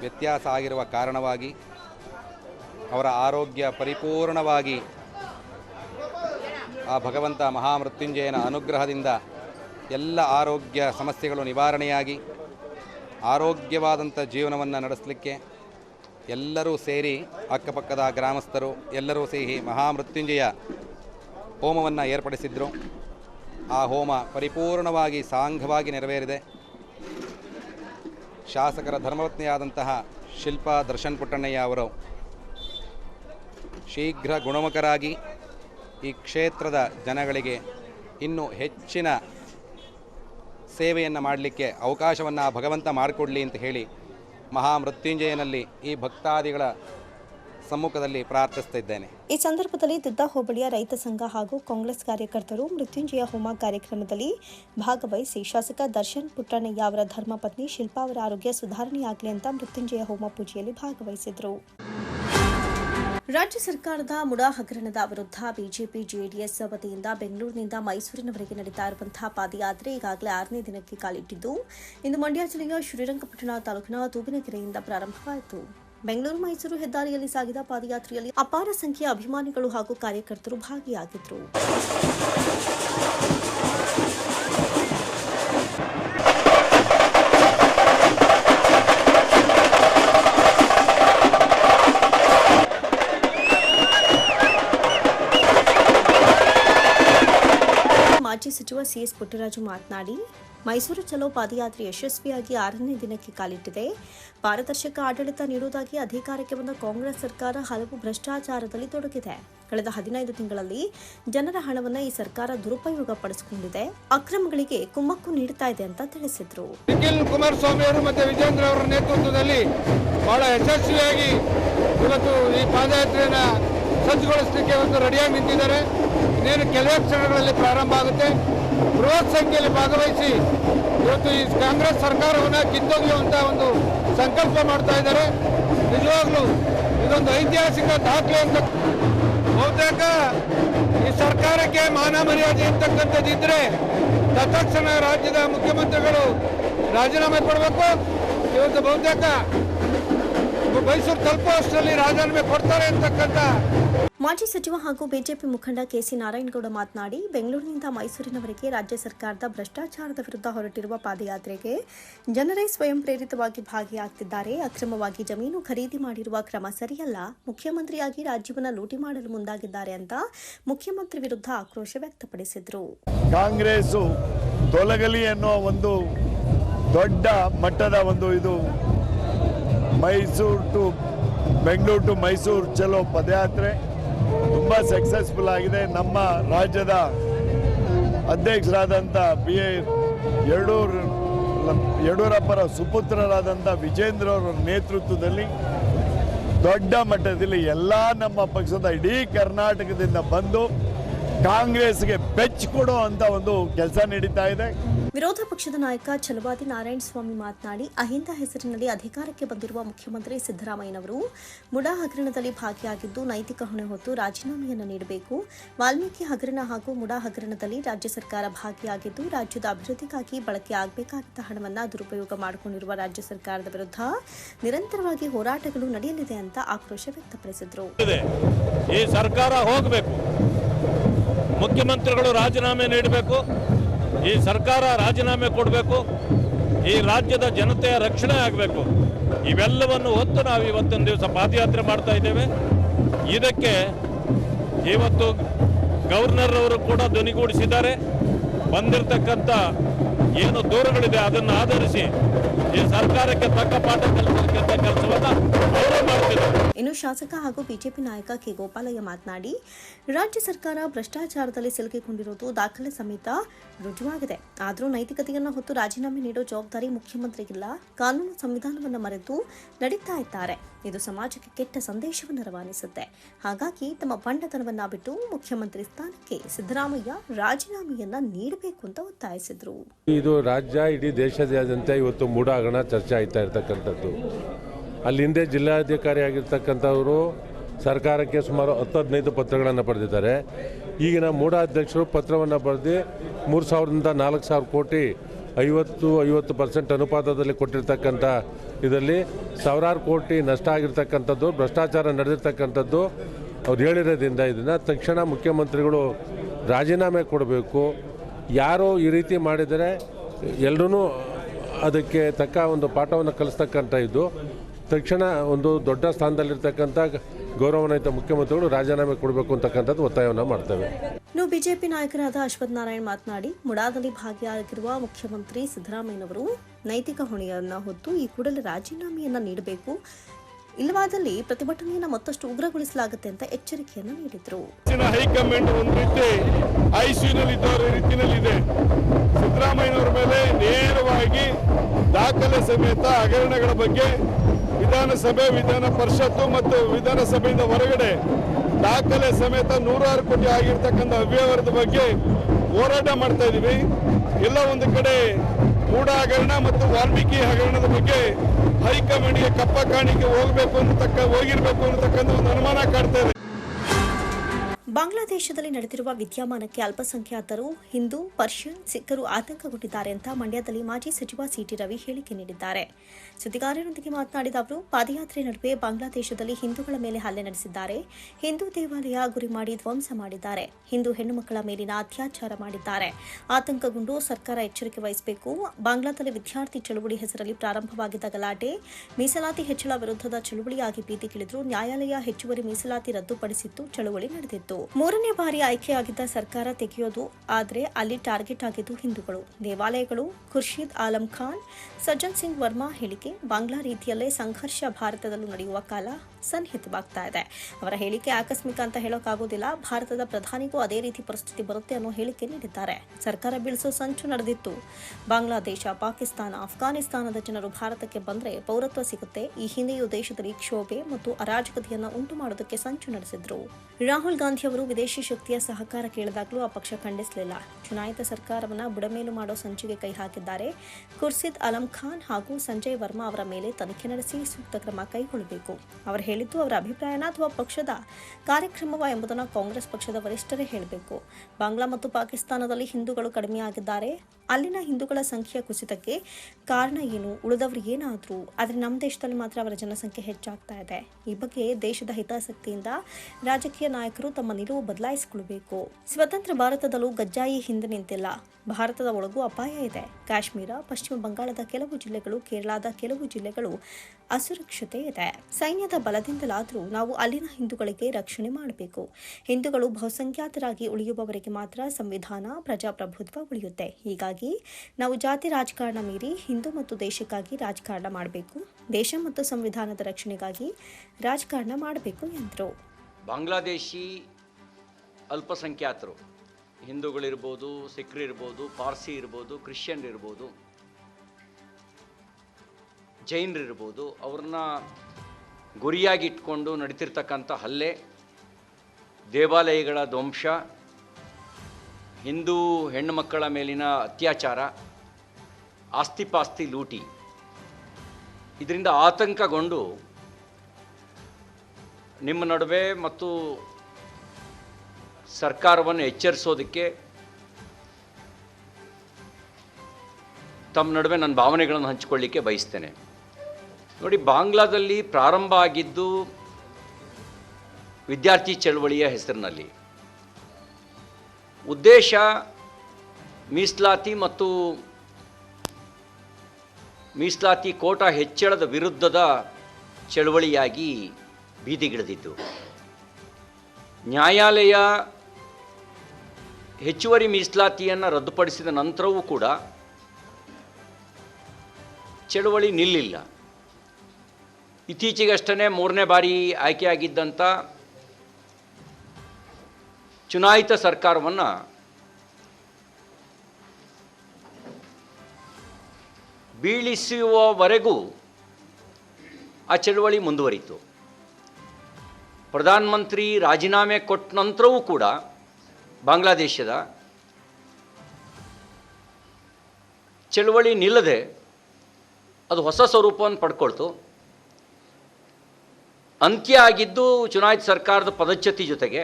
ವ್ಯತ್ಯಾಸ ಆಗಿರುವ ಕಾರಣವಾಗಿ ಅವರ ಆರೋಗ್ಯ ಪರಿಪೂರ್ಣವಾಗಿ ಆ ಭಗವಂತ ಮಹಾಮೃತ್ಯುಂಜಯನ ಅನುಗ್ರಹದಿಂದ ಎಲ್ಲ ಆರೋಗ್ಯ ಸಮಸ್ಯೆಗಳು ನಿವಾರಣೆಯಾಗಿ, ಆರೋಗ್ಯವಾದಂಥ ಜೀವನವನ್ನು ನಡೆಸಲಿಕ್ಕೆ ಎಲ್ಲರೂ ಸೇರಿ ಅಕ್ಕಪಕ್ಕದ ಗ್ರಾಮಸ್ಥರು, ಎಲ್ಲರೂ ಸೇರಿ ಮಹಾಮೃತ್ಯುಂಜಯ ಹೋಮವನ್ನು ಏರ್ಪಡಿಸಿದ್ರು. ಆ ಹೋಮ ಪರಿಪೂರ್ಣವಾಗಿ ಸಾಂಘವಾಗಿ ನೆರವೇರಿದೆ. ಶಾಸಕರ ಧರ್ಮಪತ್ನಿಯಾದಂತಹ ಶಿಲ್ಪಾ ದರ್ಶನ್ ಪುಟ್ಟಣ್ಣಯ್ಯ ಅವರು ಶೀಘ್ರ ಗುಣಮುಖರಾಗಿ ಈ ಕ್ಷೇತ್ರದ ಜನಗಳಿಗೆ ಇನ್ನೂ ಹೆಚ್ಚಿನ ಸೇವೆಯನ್ನು ಮಾಡಲಿಕ್ಕೆ ಅವಕಾಶವನ್ನು ಭಗವಂತ ಮಾಡಿಕೊಡಲಿ ಅಂತ ಹೇಳಿ ಮಹಾಮೃತ್ಯುಂಜಯನಲ್ಲಿ ಈ ಭಕ್ತಾದಿಗಳ ಸಮ್ಮುಖದಲ್ಲಿ ಪ್ರಾರ್ಥಿಸುತ್ತಿದ್ದೇನೆ ಈ ಸಂದರ್ಭದಲ್ಲಿ ದುದ್ದಾ ಹೋಬಳಿಯ ರೈತ ಸಂಘ ಹಾಗೂ ಕಾಂಗ್ರೆಸ್ ಕಾರ್ಯಕರ್ತರು ಮೃತ್ಯುಂಜಯ ಹೋಮ ಕಾರ್ಯಕ್ರಮದಲ್ಲಿ ಭಾಗವಹಿಸಿ ಶಾಸಕ ದರ್ಶನ್ ಪುಟ್ಟಣ್ಣಯ್ಯ ಅವರ ಧರ್ಮಪತ್ನಿ ಶಿಲ್ಪಾ ಅವರ ಆರೋಗ್ಯ ಸುಧಾರಣೆಯಾಗಲಿ ಅಂತ ಮೃತ್ಯುಂಜಯ ಹೋಮ ಪೂಜೆಯಲ್ಲಿ ಭಾಗವಹಿಸಿದರು. ರಾಜ್ಯ ಸರ್ಕಾರದ ಮುಡಾ ಹಗರಣದ ವಿರುದ್ಧ ಬಿಜೆಪಿ ಜೆಡಿಎಸ್ ವತಿಯಿಂದ ಬೆಂಗಳೂರಿನಿಂದ ಮೈಸೂರಿನವರೆಗೆ ನಡೀತಾ ಇರುವಂತಹ ಪಾದಯಾತ್ರೆ ಈಗಾಗಲೇ ಆರನೇ ದಿನಕ್ಕೆ ಕಾಲಿಟ್ಟಿದ್ದು, ಇಂದು ಮಂಡ್ಯ ಜಿಲ್ಲೆಯ ಶ್ರೀರಂಗಪಟ್ಟಣ ತಾಲೂಕಿನ ತೂಬಿನಕೆರೆಯಿಂದ ಪ್ರಾರಂಭವಾಯಿತು. ಬೆಂಗಳೂರು ಮೈಸೂರು ಹೆದ್ದಾರಿಯಲ್ಲಿ ಸಾಗಿದ ಪಾದಯಾತ್ರೆಯಲ್ಲಿ ಅಪಾರ ಸಂಖ್ಯೆಯ ಅಭಿಮಾನಿಗಳು ಹಾಗೂ ಕಾರ್ಯಕರ್ತರು ಭಾಗಿಯಾಗಿದ್ದರು ಸಚಿವ ಸಿಎಸ್ ಪುಟ್ಟರಾಜು ಮಾತನಾಡಿ, ಮೈಸೂರು ಚಲೋ ಪಾದಯಾತ್ರೆ ಯಶಸ್ವಿಯಾಗಿ ಆರನೇ ದಿನಕ್ಕೆ ಕಾಲಿಟ್ಟಿದೆ. ಪಾರದರ್ಶಕ ಆಡಳಿತ ನೀಡುವುದಾಗಿ ಅಧಿಕಾರಕ್ಕೆ ಬಂದ ಕಾಂಗ್ರೆಸ್ ಸರ್ಕಾರ ಹಲವು ಭ್ರಷ್ಟಾಚಾರದಲ್ಲಿ ತೊಡಗಿದೆ. ಕಳೆದ ಹದಿನೈದು ತಿಂಗಳಲ್ಲಿ ಜನರ ಹಣವನ್ನು ಈ ಸರ್ಕಾರ ದುರುಪಯೋಗ ಪಡಿಸಿಕೊಂಡಿದೆ ಅಕ್ರಮಗಳಿಗೆ ಕುಮ್ಮಕ್ಕು ನೀಡುತ್ತಾ ಇದೆ ಅಂತ ತಿಳಿಸಿದ್ರು. ನಿಖಿಲ್ ಕುಮಾರಸ್ವಾಮಿ ಅವರು ಮತ್ತೆ ವಿಜೇಂದ್ರ ಅವರ ನೇತೃತ್ವದಲ್ಲಿ ಬಹಳ ಯಶಸ್ವಿಯಾಗಿ ಇವತ್ತು ಈ ಪಾದಯಾತ್ರೆಯನ್ನು ಸಜ್ಜುಗೊಳಿಸಲಿಕ್ಕೆ ಒಂದು ರೆಡಿಯಾಗಿ ನಿಂತಿದ್ದಾರೆ. ಇನ್ನೇನು ಕೆಲವೇ ಕ್ಷಣಗಳಲ್ಲಿ ಪ್ರಾರಂಭ ಆಗುತ್ತೆ. ಬೃಹತ್ ಸಂಖ್ಯೆಯಲ್ಲಿ ಭಾಗವಹಿಸಿ ಇವತ್ತು ಈ ಕಾಂಗ್ರೆಸ್ ಸರ್ಕಾರವನ್ನು ಕಿತ್ತೊಗೆಯುವಂಥ ಒಂದು ಸಂಕಲ್ಪ ಮಾಡ್ತಾ ಇದ್ದಾರೆ. ನಿಜವಾಗ್ಲೂ ಇದೊಂದು ಐತಿಹಾಸಿಕ ದಾಖಲೆ ಅಂತ ಬಹುತೇಕ ಈ ಸರ್ಕಾರಕ್ಕೆ ಮಾನ ಮರ್ಯಾದೆ ಇರ್ತಕ್ಕಂಥದ್ದಿದ್ರೆ ತತ್ಕ್ಷಣ ರಾಜ್ಯದ ಮುಖ್ಯಮಂತ್ರಿಗಳು ರಾಜೀನಾಮೆ ಕೊಡಬೇಕು. ಇವತ್ತು ಬಹುತೇಕ ಮೈಸೂರು ತಲುಪುವಷ್ಟರಲ್ಲಿ ರಾಜೀನಾಮೆ ಕೊಡ್ತಾರೆ ಅಂತಕ್ಕಂಥ ಮಾಜಿ ಸಚಿವ ಹಾಗೂ ಬಿಜೆಪಿ ಮುಖಂಡ ಕೆಸಿ ನಾರಾಯಣಗೌಡ ಮಾತನಾಡಿ, ಬೆಂಗಳೂರಿನಿಂದ ಮೈಸೂರಿನವರೆಗೆ ರಾಜ್ಯ ಸರ್ಕಾರದ ಭ್ರಷ್ಟಾಚಾರದ ವಿರುದ್ಧ ಹೊರಟಿರುವ ಪಾದಯಾತ್ರೆಗೆ ಜನರೇ ಸ್ವಯಂ ಪ್ರೇರಿತವಾಗಿ ಭಾಗಿಯಾಗ್ತಿದ್ದಾರೆ. ಅಕ್ರಮವಾಗಿ ಜಮೀನು ಖರೀದಿ ಮಾಡಿರುವ ಕ್ರಮ ಸರಿಯಲ್ಲ. ಮುಖ್ಯಮಂತ್ರಿಯಾಗಿ ರಾಜ್ಯವನ್ನು ಲೂಟಿ ಮಾಡಲು ಮುಂದಾಗಿದ್ದಾರೆ ಅಂತ ಮುಖ್ಯಮಂತ್ರಿ ವಿರುದ್ಧ ಆಕ್ರೋಶ ವ್ಯಕ್ತಪಡಿಸಿದರು. ಕಾಂಗ್ರೆಸ್ ತೊಲಗಲಿ ಅನ್ನೋ ಒಂದು ದೊಡ್ಡ ಮಟ್ಟದ ಒಂದು ಇದು ಮೈಸೂರು ಟು ಬೆಂಗಳೂರು ಟು ಮೈಸೂರು ಚಲೋ ಪದಯಾತ್ರೆ. ತುಂಬ ಸಕ್ಸಸ್ಫುಲ್ ಆಗಿದೆ. ನಮ್ಮ ರಾಜ್ಯದ ಅಧ್ಯಕ್ಷರಾದಂಥ ಬಿ ಎ ಯಡೂರು, ಯಡೂರಪ್ಪರ ಸುಪುತ್ರರಾದಂಥ ವಿಜೇಂದ್ರ ಅವರ ನೇತೃತ್ವದಲ್ಲಿ ದೊಡ್ಡ ಮಟ್ಟದಲ್ಲಿ ಎಲ್ಲ ನಮ್ಮ ಪಕ್ಷದ ಇಡೀ ಕರ್ನಾಟಕದಿಂದ ಬಂದು ಕಾಂಗ್ರೆಸ್ಗೆ ಬೆಚ್ಚ ಕೊಡೋ ಅಂತ ಒಂದು ಕೆಲಸ ನಡೀತಾ ಇದೆ. ವಿರೋಧ ಪಕ್ಷದ ನಾಯಕ ಛಲುವಾತಿ ನಾರಾಯಣ ಸ್ವಾಮಿ ಮಾತನಾಡಿ ಅಹಿಂದ ಹೆಸರಿನಲ್ಲಿ ಅಧಿಕಾರಕ್ಕೆ ಬಂದಿರುವ ಮುಖ್ಯಮಂತ್ರಿ ಸಿದ್ದರಾಮಯ್ಯನವರು ಮುಡಾ ಹಗರಣದಲ್ಲಿ ಭಾಗಿಯಾಗಿದ್ದು ನೈತಿಕ ಹೊಣೆ ಹೊತ್ತು ರಾಜೀನಾಮೆಯನ್ನು ನೀಡಬೇಕು. ವಾಲ್ಮೀಕಿ ಹಗರಣ ಹಾಗೂ ಮುಡಾ ಹಗರಣದಲ್ಲಿ ರಾಜ್ಯ ಸರ್ಕಾರ ಭಾಗಿಯಾಗಿದ್ದು ರಾಜ್ಯದ ಅಭಿವೃದ್ಧಿಗಾಗಿ ಬಳಕೆ ಆಗಬೇಕಾಗಿದ್ದ ಹಣವನ್ನು ದುರುಪಯೋಗ ಮಾಡಿಕೊಂಡಿರುವ ರಾಜ್ಯ ಸರ್ಕಾರದ ವಿರುದ್ಧ ನಿರಂತರವಾಗಿ ಹೋರಾಟಗಳು ನಡೆಯಲಿದೆ ಅಂತ ಆಕ್ರೋಶ ವ್ಯಕ್ತಪಡಿಸಿದರು. ಈ ಸರ್ಕಾರ ಹೋಗಬೇಕು. ಮುಖ್ಯಮಂತ್ರಿಗಳು ರಾಜೀನಾಮೆ ನೀಡಬೇಕು, ಈ ಸರ್ಕಾರ ರಾಜೀನಾಮೆ ಕೊಡಬೇಕು, ಈ ರಾಜ್ಯದ ಜನತೆಯ ರಕ್ಷಣೆ ಆಗಬೇಕು. ಇವೆಲ್ಲವನ್ನು ಹೊತ್ತು ನಾವು ಇವತ್ತೊಂದು ದಿವಸ ಪಾದಯಾತ್ರೆ ಮಾಡ್ತಾ ಇದ್ದೇವೆ. ಇದಕ್ಕೆ ಇವತ್ತು ಗವರ್ನರ್ ಅವರು ಕೂಡ ಧ್ವನಿಗೂಡಿಸಿದ್ದಾರೆ. ಬಂದಿರತಕ್ಕಂಥ ಏನು ದೂರುಗಳಿದೆ ಅದನ್ನು ಆಧರಿಸಿ ಈ ಸರ್ಕಾರಕ್ಕೆ ತಕ್ಕ ಪಾಠ ಕಲಿಸತಕ್ಕಂಥ ಕೆಲಸವನ್ನು ಅವರೇ ಮಾಡ್ತಿದ್ದಾರೆ ಇನ್ನು ಶಾಸಕ ಹಾಗೂ ಬಿಜೆಪಿ ನಾಯಕ ಕೆ ಗೋಪಾಲಯ್ಯ ಮಾತನಾಡಿ ರಾಜ್ಯ ಸರ್ಕಾರ ಭ್ರಷ್ಟಾಚಾರದಲ್ಲಿ ಸಿಲುಕಿಕೊಂಡಿರುವುದು ದಾಖಲೆ ಸಮೇತ ರುಜುವಾಗಿದೆ. ಆದರೂ ನೈತಿಕತೆಯನ್ನು ಹೊತ್ತು ರಾಜೀನಾಮೆ ನೀಡೋ ಜವಾಬ್ದಾರಿ ಮುಖ್ಯಮಂತ್ರಿಗಿಲ್ಲ. ಕಾನೂನು ಸಂವಿಧಾನವನ್ನು ಮರೆತು ನಡೀತಾ ಇದ್ದಾರೆ. ಇದು ಸಮಾಜಕ್ಕೆ ಕೆಟ್ಟ ಸಂದೇಶವನ್ನು ರವಾನಿಸುತ್ತೆ. ಹಾಗಾಗಿ ತಮ್ಮ ಬಂಡತನವನ್ನ ಬಿಟ್ಟು ಮುಖ್ಯಮಂತ್ರಿ ಸ್ಥಾನಕ್ಕೆ ಸಿದ್ದರಾಮಯ್ಯ ರಾಜೀನಾಮೆಯನ್ನ ನೀಡಬೇಕು ಅಂತ ಒತ್ತಾಯಿಸಿದರು. ಇದು ರಾಜ್ಯ, ಇಡೀ ದೇಶದಾದ್ಯಂತ ಇವತ್ತು ಮೂಡ ಹಗರಣ ಚರ್ಚೆ ಆಯ್ತಾ ಇರ್ತಕ್ಕಂಥದ್ದು. ಅಲ್ಲಿ ಹಿಂದೆ ಜಿಲ್ಲಾಧಿಕಾರಿ ಆಗಿರ್ತಕ್ಕಂಥವರು ಸರ್ಕಾರಕ್ಕೆ ಸುಮಾರು ಹತ್ತು ಹದಿನೈದು ಪತ್ರಗಳನ್ನು ಬರೆದಿದ್ದಾರೆ. ಈಗಿನ ಮೂಡ ಅಧ್ಯಕ್ಷರು ಪತ್ರವನ್ನು ಬರೆದು ಮೂರು ಸಾವಿರದಿಂದ ನಾಲ್ಕು ಸಾವಿರ ಕೋಟಿ ಐವತ್ತು ಐವತ್ತು ಪರ್ಸೆಂಟ್ ಅನುಪಾತದಲ್ಲಿ ಕೊಟ್ಟಿರ್ತಕ್ಕಂಥ ಇದರಲ್ಲಿ ಸಾವಿರಾರು ಕೋಟಿ ನಷ್ಟ ಆಗಿರ್ತಕ್ಕಂಥದ್ದು, ಭ್ರಷ್ಟಾಚಾರ ನಡೆದಿರ್ತಕ್ಕಂಥದ್ದು. ಅವ್ರು ಹೇಳಿರೋದ್ರಿಂದ ಇದನ್ನು ತಕ್ಷಣ ಮುಖ್ಯಮಂತ್ರಿಗಳು ರಾಜೀನಾಮೆ ಕೊಡಬೇಕು. ಯಾರು ಈ ರೀತಿ ಮಾಡಿದರೆ ಎಲ್ಲರೂ ಅದಕ್ಕೆ ತಕ್ಕ ಒಂದು ಪಾಠವನ್ನು ಕಲಿಸ್ತಕ್ಕಂಥ ಇದ್ದು, ತಕ್ಷಣ ಒಂದು ದೊಡ್ಡ ಸ್ಥಾನದಲ್ಲಿರ್ತಕ್ಕಂಥ ಗೌರವಾನ್ವಿತ ಮುಖ್ಯಮಂತ್ರಿಗಳು ರಾಜೀನಾಮೆ ಕೊಡಬೇಕು ಅಂತಕ್ಕಂಥದ್ದು ಒತ್ತಾಯವನ್ನು ಮಾಡ್ತೇವೆ. ಇನ್ನು ಬಿಜೆಪಿ ನಾಯಕರಾದ ಅಶ್ವಥ್ ನಾರಾಯಣ್ ಮಾತನಾಡಿ, ಮುಡಾದಲ್ಲಿ ಭಾಗಿಯಾಗಿರುವ ಮುಖ್ಯಮಂತ್ರಿ ಸಿದ್ದರಾಮಯ್ಯನವರು ನೈತಿಕ ಹೊಣೆಯನ್ನು ಹೊತ್ತು ಈ ಕೂಡಲೇ ರಾಜೀನಾಮೆಯನ್ನು ನೀಡಬೇಕು. ಇಲ್ಲವಾದಲ್ಲಿ ಪ್ರತಿಭಟನೆಯನ್ನು ಮತ್ತಷ್ಟು ಉಗ್ರಗೊಳಿಸಲಾಗುತ್ತೆ ಅಂತ ಎಚ್ಚರಿಕೆಯನ್ನು ನೀಡಿದ್ರು. ಹೈಕಮಾಂಡ್ ಒಂದು ರೀತಿ ಐಸಿಯುನಲ್ಲಿ ರೀತಿಯಲ್ಲಿದೆ ಸಿದ್ದರಾಮಯ್ಯನವರ ಮೇಲೆ ನೇರವಾಗಿ ದಾಖಲೆ ಸಮೇತ ಹಗರಣಗಳ ಬಗ್ಗೆ ವಿಧಾನಸಭೆ, ವಿಧಾನ ಪರಿಷತ್ತು ಮತ್ತು ವಿಧಾನಸಭೆಯಿಂದ ಹೊರಗಡೆ ದಾಖಲೆ ಸಮೇತ ನೂರಾರು ಕೋಟಿ ಆಗಿರ್ತಕ್ಕಂಥ ಅವ್ಯವಹಾರದ ಬಗ್ಗೆ ಹೋರಾಟ ಮಾಡ್ತಾ ಇದ್ದೀವಿ ಎಲ್ಲ ಒಂದು ಕಡೆ ಮೂಡ ಹಗರಣ ಮತ್ತು ವಾಲ್ಮೀಕಿ ಹಗರಣದ ಬಗ್ಗೆ ಹೈಕಮಾಂಡ್ಗೆ ಕಪ್ಪ ಕಾಣಿಕೆ ಹೋಗಬೇಕು ಅನ್ನತಕ್ಕ ಹೋಗಿರ್ಬೇಕು ಅನ್ನತಕ್ಕಂಥ ಒಂದು ಅನುಮಾನ ಕಾಡ್ತಾ ಇದೆ. ಬಾಂಗ್ಲಾದೇಶದಲ್ಲಿ ನಡೆದಿರುವ ವಿದ್ಯಮಾನಕ್ಕೆ ಅಲ್ಪಸಂಖ್ಯಾತರು, ಹಿಂದೂ, ಪರ್ಷಿಯನ್, ಸಿಖ್ಖರು ಆತಂಕಗೊಂಡಿದ್ದಾರೆ ಅಂತ ಮಂಡ್ಯದಲ್ಲಿ ಮಾಜಿ ಸಚಿವ ಸಿಟಿ ರವಿ ಹೇಳಿಕೆ ನೀಡಿದ್ದಾರೆ. ಸುದ್ದಿಗಾರರೊಂದಿಗೆ ಮಾತನಾಡಿದ ಅವರು, ಪಾದಯಾತ್ರೆ ನಡುವೆ ಬಾಂಗ್ಲಾದೇಶದಲ್ಲಿ ಹಿಂದೂಗಳ ಮೇಲೆ ಹಲ್ಲೆ ನಡೆಸಿದ್ದಾರೆ. ಹಿಂದೂ ದೇವಾಲಯ ಗುರಿ ಮಾಡಿ ಧ್ವಂಸ ಮಾಡಿದ್ದಾರೆ. ಹಿಂದೂ ಹೆಣ್ಣು ಮಕ್ಕಳ ಮೇಲಿನ ಅತ್ಯಾಚಾರ ಮಾಡಿದ್ದಾರೆ. ಆತಂಕಗೊಂಡು ಸರ್ಕಾರ ಎಚ್ಚರಿಕೆ ವಹಿಸಬೇಕು. ಬಾಂಗ್ಲಾದಲ್ಲಿ ವಿದ್ಯಾರ್ಥಿ ಚಳುವಳಿ ಹೆಸರಲ್ಲಿ ಪ್ರಾರಂಭವಾಗಿದ್ದ ಗಲಾಟೆ, ಮೀಸಲಾತಿ ಹೆಚ್ಚಳ ವಿರುದ್ಧದ ಚಳುವಳಿಯಾಗಿ ಬೀದಿಗಿಳಿದ್ರು ನ್ಯಾಯಾಲಯ ಹೆಚ್ಚುವರಿ ಮೀಸಲಾತಿ ರದ್ದುಪಡಿಸಿತ್ತು, ಚಳುವಳಿ ನಡೆದಿತ್ತು. ಮೂರನೇ ಬಾರಿ ಆಯ್ಕೆಯಾಗಿದ್ದ ಸರ್ಕಾರ ತೆಗೆಯೋದು, ಆದರೆ ಅಲ್ಲಿ ಟಾರ್ಗೆಟ್ ಆಗಿದ್ದು ಹಿಂದೂಗಳು. ದೇವಾಲಯಗಳು, ಖುರ್ಷೀದ್ ಆಲಂ ಖಾನ್, ಸಜ್ಜನ್ ಸಿಂಗ್ ವರ್ಮಾ ಹೇಳಿಕೆ ಬಾಂಗ್ಲಾ ರೀತಿಯಲ್ಲೇ ಸಂಘರ್ಷ ಭಾರತದಲ್ಲೂ ನಡೆಯುವ ಕಾಲ. ಸನ್ನಿಹಿತವಾಗ್ತಾ ಇದೆ. ಅವರ ಹೇಳಿಕೆ ಆಕಸ್ಮಿಕ ಅಂತ ಹೇಳೋಕ್ಕಾಗೋದಿಲ್ಲ. ಭಾರತದ ಪ್ರಧಾನಿಗೂ ಅದೇ ರೀತಿ ಪರಿಸ್ಥಿತಿ ಬರುತ್ತೆ ಅನ್ನೋ ಹೇಳಿಕೆ ನೀಡಿದ್ದಾರೆ. ಸರ್ಕಾರ ಬೀಳಿಸೋ ಸಂಚು ನಡೆದಿತ್ತು. ಬಾಂಗ್ಲಾದೇಶ, ಪಾಕಿಸ್ತಾನ ಅಫ್ಘಾನಿಸ್ತಾನದ ಜನರು ಭಾರತಕ್ಕೆ ಬಂದರೆ ಪೌರತ್ವ ಸಿಗುತ್ತೆ. ಈ ಹಿಂದೆಯೂ ದೇಶದಲ್ಲಿ ಕ್ಷೋಭೆ ಮತ್ತು ಅರಾಜಕತೆಯನ್ನು ಉಂಟು ಮಾಡೋದಕ್ಕೆ ಸಂಚು ನಡೆಸಿದ್ರು. ರಾಹುಲ್ ಗಾಂಧಿ ಅವರು ವಿದೇಶಿ ಶಕ್ತಿಯ ಸಹಕಾರ ಕೇಳಿದಾಗಲೂ ಆ ಪಕ್ಷ ಖಂಡಿಸಲಿಲ್ಲ. ಚುನಾಯಿತ ಸರ್ಕಾರವನ್ನ ಬುಡಮೇಲು ಮಾಡೋ ಸಂಚಿಗೆ ಕೈ ಹಾಕಿದ್ದಾರೆ. ಖುರ್ಸಿದ್ ಅಲಂ ಖಾನ್ ಹಾಗೂ ಸಂಜಯ್ ವರ್ಮಾ ಅವರ ಮೇಲೆ ತನಿಖೆ ನಡೆಸಿ ಸೂಕ್ತ ಕ್ರಮ ಕೈಗೊಳ್ಳಬೇಕು. ಅವರು ಹೇಳಿದ್ದು ಅವರ ಅಭಿಪ್ರಾಯನ ಅಥವಾ ಪಕ್ಷದ ಕಾರ್ಯಕ್ರಮವ ಎಂಬುದನ್ನು ಕಾಂಗ್ರೆಸ್ ಪಕ್ಷದ ವರಿಷ್ಠರೇ ಹೇಳಬೇಕು. ಬಾಂಗ್ಲಾ ಮತ್ತು ಪಾಕಿಸ್ತಾನದಲ್ಲಿ ಹಿಂದೂಗಳು ಕಡಿಮೆಯಾಗಿದ್ದಾರೆ. ಅಲ್ಲಿನ ಹಿಂದೂಗಳ ಸಂಖ್ಯೆಯ ಕುಸಿತಕ್ಕೆ ಕಾರಣ ಏನು? ಉಳಿದವರು ಏನಾದರೂ? ಆದರೆ ನಮ್ಮ ದೇಶದಲ್ಲಿ ಮಾತ್ರ ಅವರ ಜನಸಂಖ್ಯೆ ಹೆಚ್ಚಾಗ್ತಾ ಇದೆ. ಈ ಬಗ್ಗೆ ದೇಶದ ಹಿತಾಸಕ್ತಿಯಿಂದ ರಾಜಕೀಯ ನಾಯಕರು ತಮ್ಮ ನಿಲುವು ಬದಲಾಯಿಸಿಕೊಳ್ಳಬೇಕು. ಸ್ವತಂತ್ರ ಭಾರತದಲ್ಲೂ ಗಜ್ಜಾಯಿ ಹಿಂದೆ ನಿಂತಿಲ್ಲ. ಭಾರತದ ಒಳಗೂ ಅಪಾಯ ಇದೆ. ಕಾಶ್ಮೀರ, ಪಶ್ಚಿಮ ಬಂಗಾಳದ ಕೆಲವು ಜಿಲ್ಲೆಗಳು, ಕೇರಳದ ಕೆಲವು ಜಿಲ್ಲೆಗಳು ಅಸುರಕ್ಷತೆ ಇದೆ. ಸೈನ್ಯದ ಬಲದಿಂದಲಾದರೂ ನಾವು ಅಲ್ಲಿನ ಹಿಂದೂಗಳಿಗೆ ರಕ್ಷಣೆ ಮಾಡಬೇಕು. ಹಿಂದೂಗಳು ಬಹುಸಂಖ್ಯಾತರಾಗಿ ಉಳಿಯುವವರೆಗೆ ಮಾತ್ರ ಸಂವಿಧಾನ, ಪ್ರಜಾಪ್ರಭುತ್ವ ಉಳಿಯುತ್ತೆ. ಹೀಗಾಗಿ ನಾವು ಜಾತಿ ರಾಜಕಾರಣ ಮೀರಿ ಹಿಂದೂ ಮತ್ತು ದೇಶಕ್ಕಾಗಿ ರಾಜಕಾರಣ ಮಾಡಬೇಕು. ದೇಶ ಮತ್ತು ಸಂವಿಧಾನದ ರಕ್ಷಣೆಗಾಗಿ ರಾಜಕಾರಣ ಮಾಡಬೇಕು ಎಂದರು. ಬಾಂಗ್ಲಾದೇಶಿ ಅಲ್ಪಸಂಖ್ಯಾತರು ಹಿಂದೂಗಳಿರ್ಬೋದು, ಸಿಖ್ರು ಇರ್ಬೋದು, ಪಾರ್ಸಿ ಇರ್ಬೋದು, ಕ್ರಿಶ್ಚಿಯನ್ ಇರ್ಬೋದು ಜೈನರಿರ್ಬೋದು ಅವ್ರನ್ನ ಗುರಿಯಾಗಿ ಇಟ್ಕೊಂಡು ನಡೀತಿರ್ತಕ್ಕಂಥ ಹಲ್ಲೆ, ದೇವಾಲಯಗಳ ಧ್ವಂಸ, ಹಿಂದೂ ಹೆಣ್ಣು ಮಕ್ಕಳ ಮೇಲಿನ ಅತ್ಯಾಚಾರ, ಆಸ್ತಿಪಾಸ್ತಿ ಲೂಟಿ. ಇದರಿಂದ ಆತಂಕಗೊಂಡು ನಿಮ್ಮ ನಡುವೆ ಮತ್ತು ಸರ್ಕಾರವನ್ನು ಎಚ್ಚರಿಸೋದಕ್ಕೆ ತಮ್ಮ ನಡುವೆ ನನ್ನ ಭಾವನೆಗಳನ್ನು ಹಂಚಿಕೊಳ್ಳಿಕ್ಕೆ ಬಯಸ್ತೇನೆ. ನೋಡಿ, ಬಾಂಗ್ಲಾದಲ್ಲಿ ಪ್ರಾರಂಭ ಆಗಿದ್ದು ವಿದ್ಯಾರ್ಥಿ ಚಳವಳಿಯ ಹೆಸರಿನಲ್ಲಿ. ಉದ್ದೇಶ ಮೀಸಲಾತಿ ಮತ್ತು ಮೀಸಲಾತಿ ಕೋಟಾ ಹೆಚ್ಚಳದ ವಿರುದ್ಧದ ಚಳವಳಿಯಾಗಿ ಬೀದಿಗಿಳಿದಿತ್ತು ನ್ಯಾಯಾಲಯ ಹೆಚ್ಚುವರಿ ಮೀಸಲಾತಿಯನ್ನು ರದ್ದುಪಡಿಸಿದ ನಂತರವೂ ಕೂಡ ಚಳುವಳಿ ನಿಲ್ಲಿಲ್ಲ. ಇತ್ತೀಚೆಗಷ್ಟೇ ಮೂರನೇ ಬಾರಿ ಆಯ್ಕೆಯಾಗಿದ್ದಂಥ ಚುನಾಯಿತ ಸರ್ಕಾರವನ್ನು ಬೀಳಿಸುವವರೆಗೂ ಆ ಚಳುವಳಿ ಮುಂದುವರಿತು ಪ್ರಧಾನಮಂತ್ರಿ ರಾಜೀನಾಮೆ ಕೊಟ್ಟ ನಂತರವೂ ಕೂಡ ಬಾಂಗ್ಲಾದೇಶದ ಚಳುವಳಿ ನಿಲ್ಲದೆ ಅದು ಹೊಸ ಸ್ವರೂಪವನ್ನು ಪಡ್ಕೊಳ್ತು. ಅಂತ್ಯ ಆಗಿದ್ದು ಚುನಾಯಿತ ಸರ್ಕಾರದ ಪದಚ್ಯತಿ ಜೊತೆಗೆ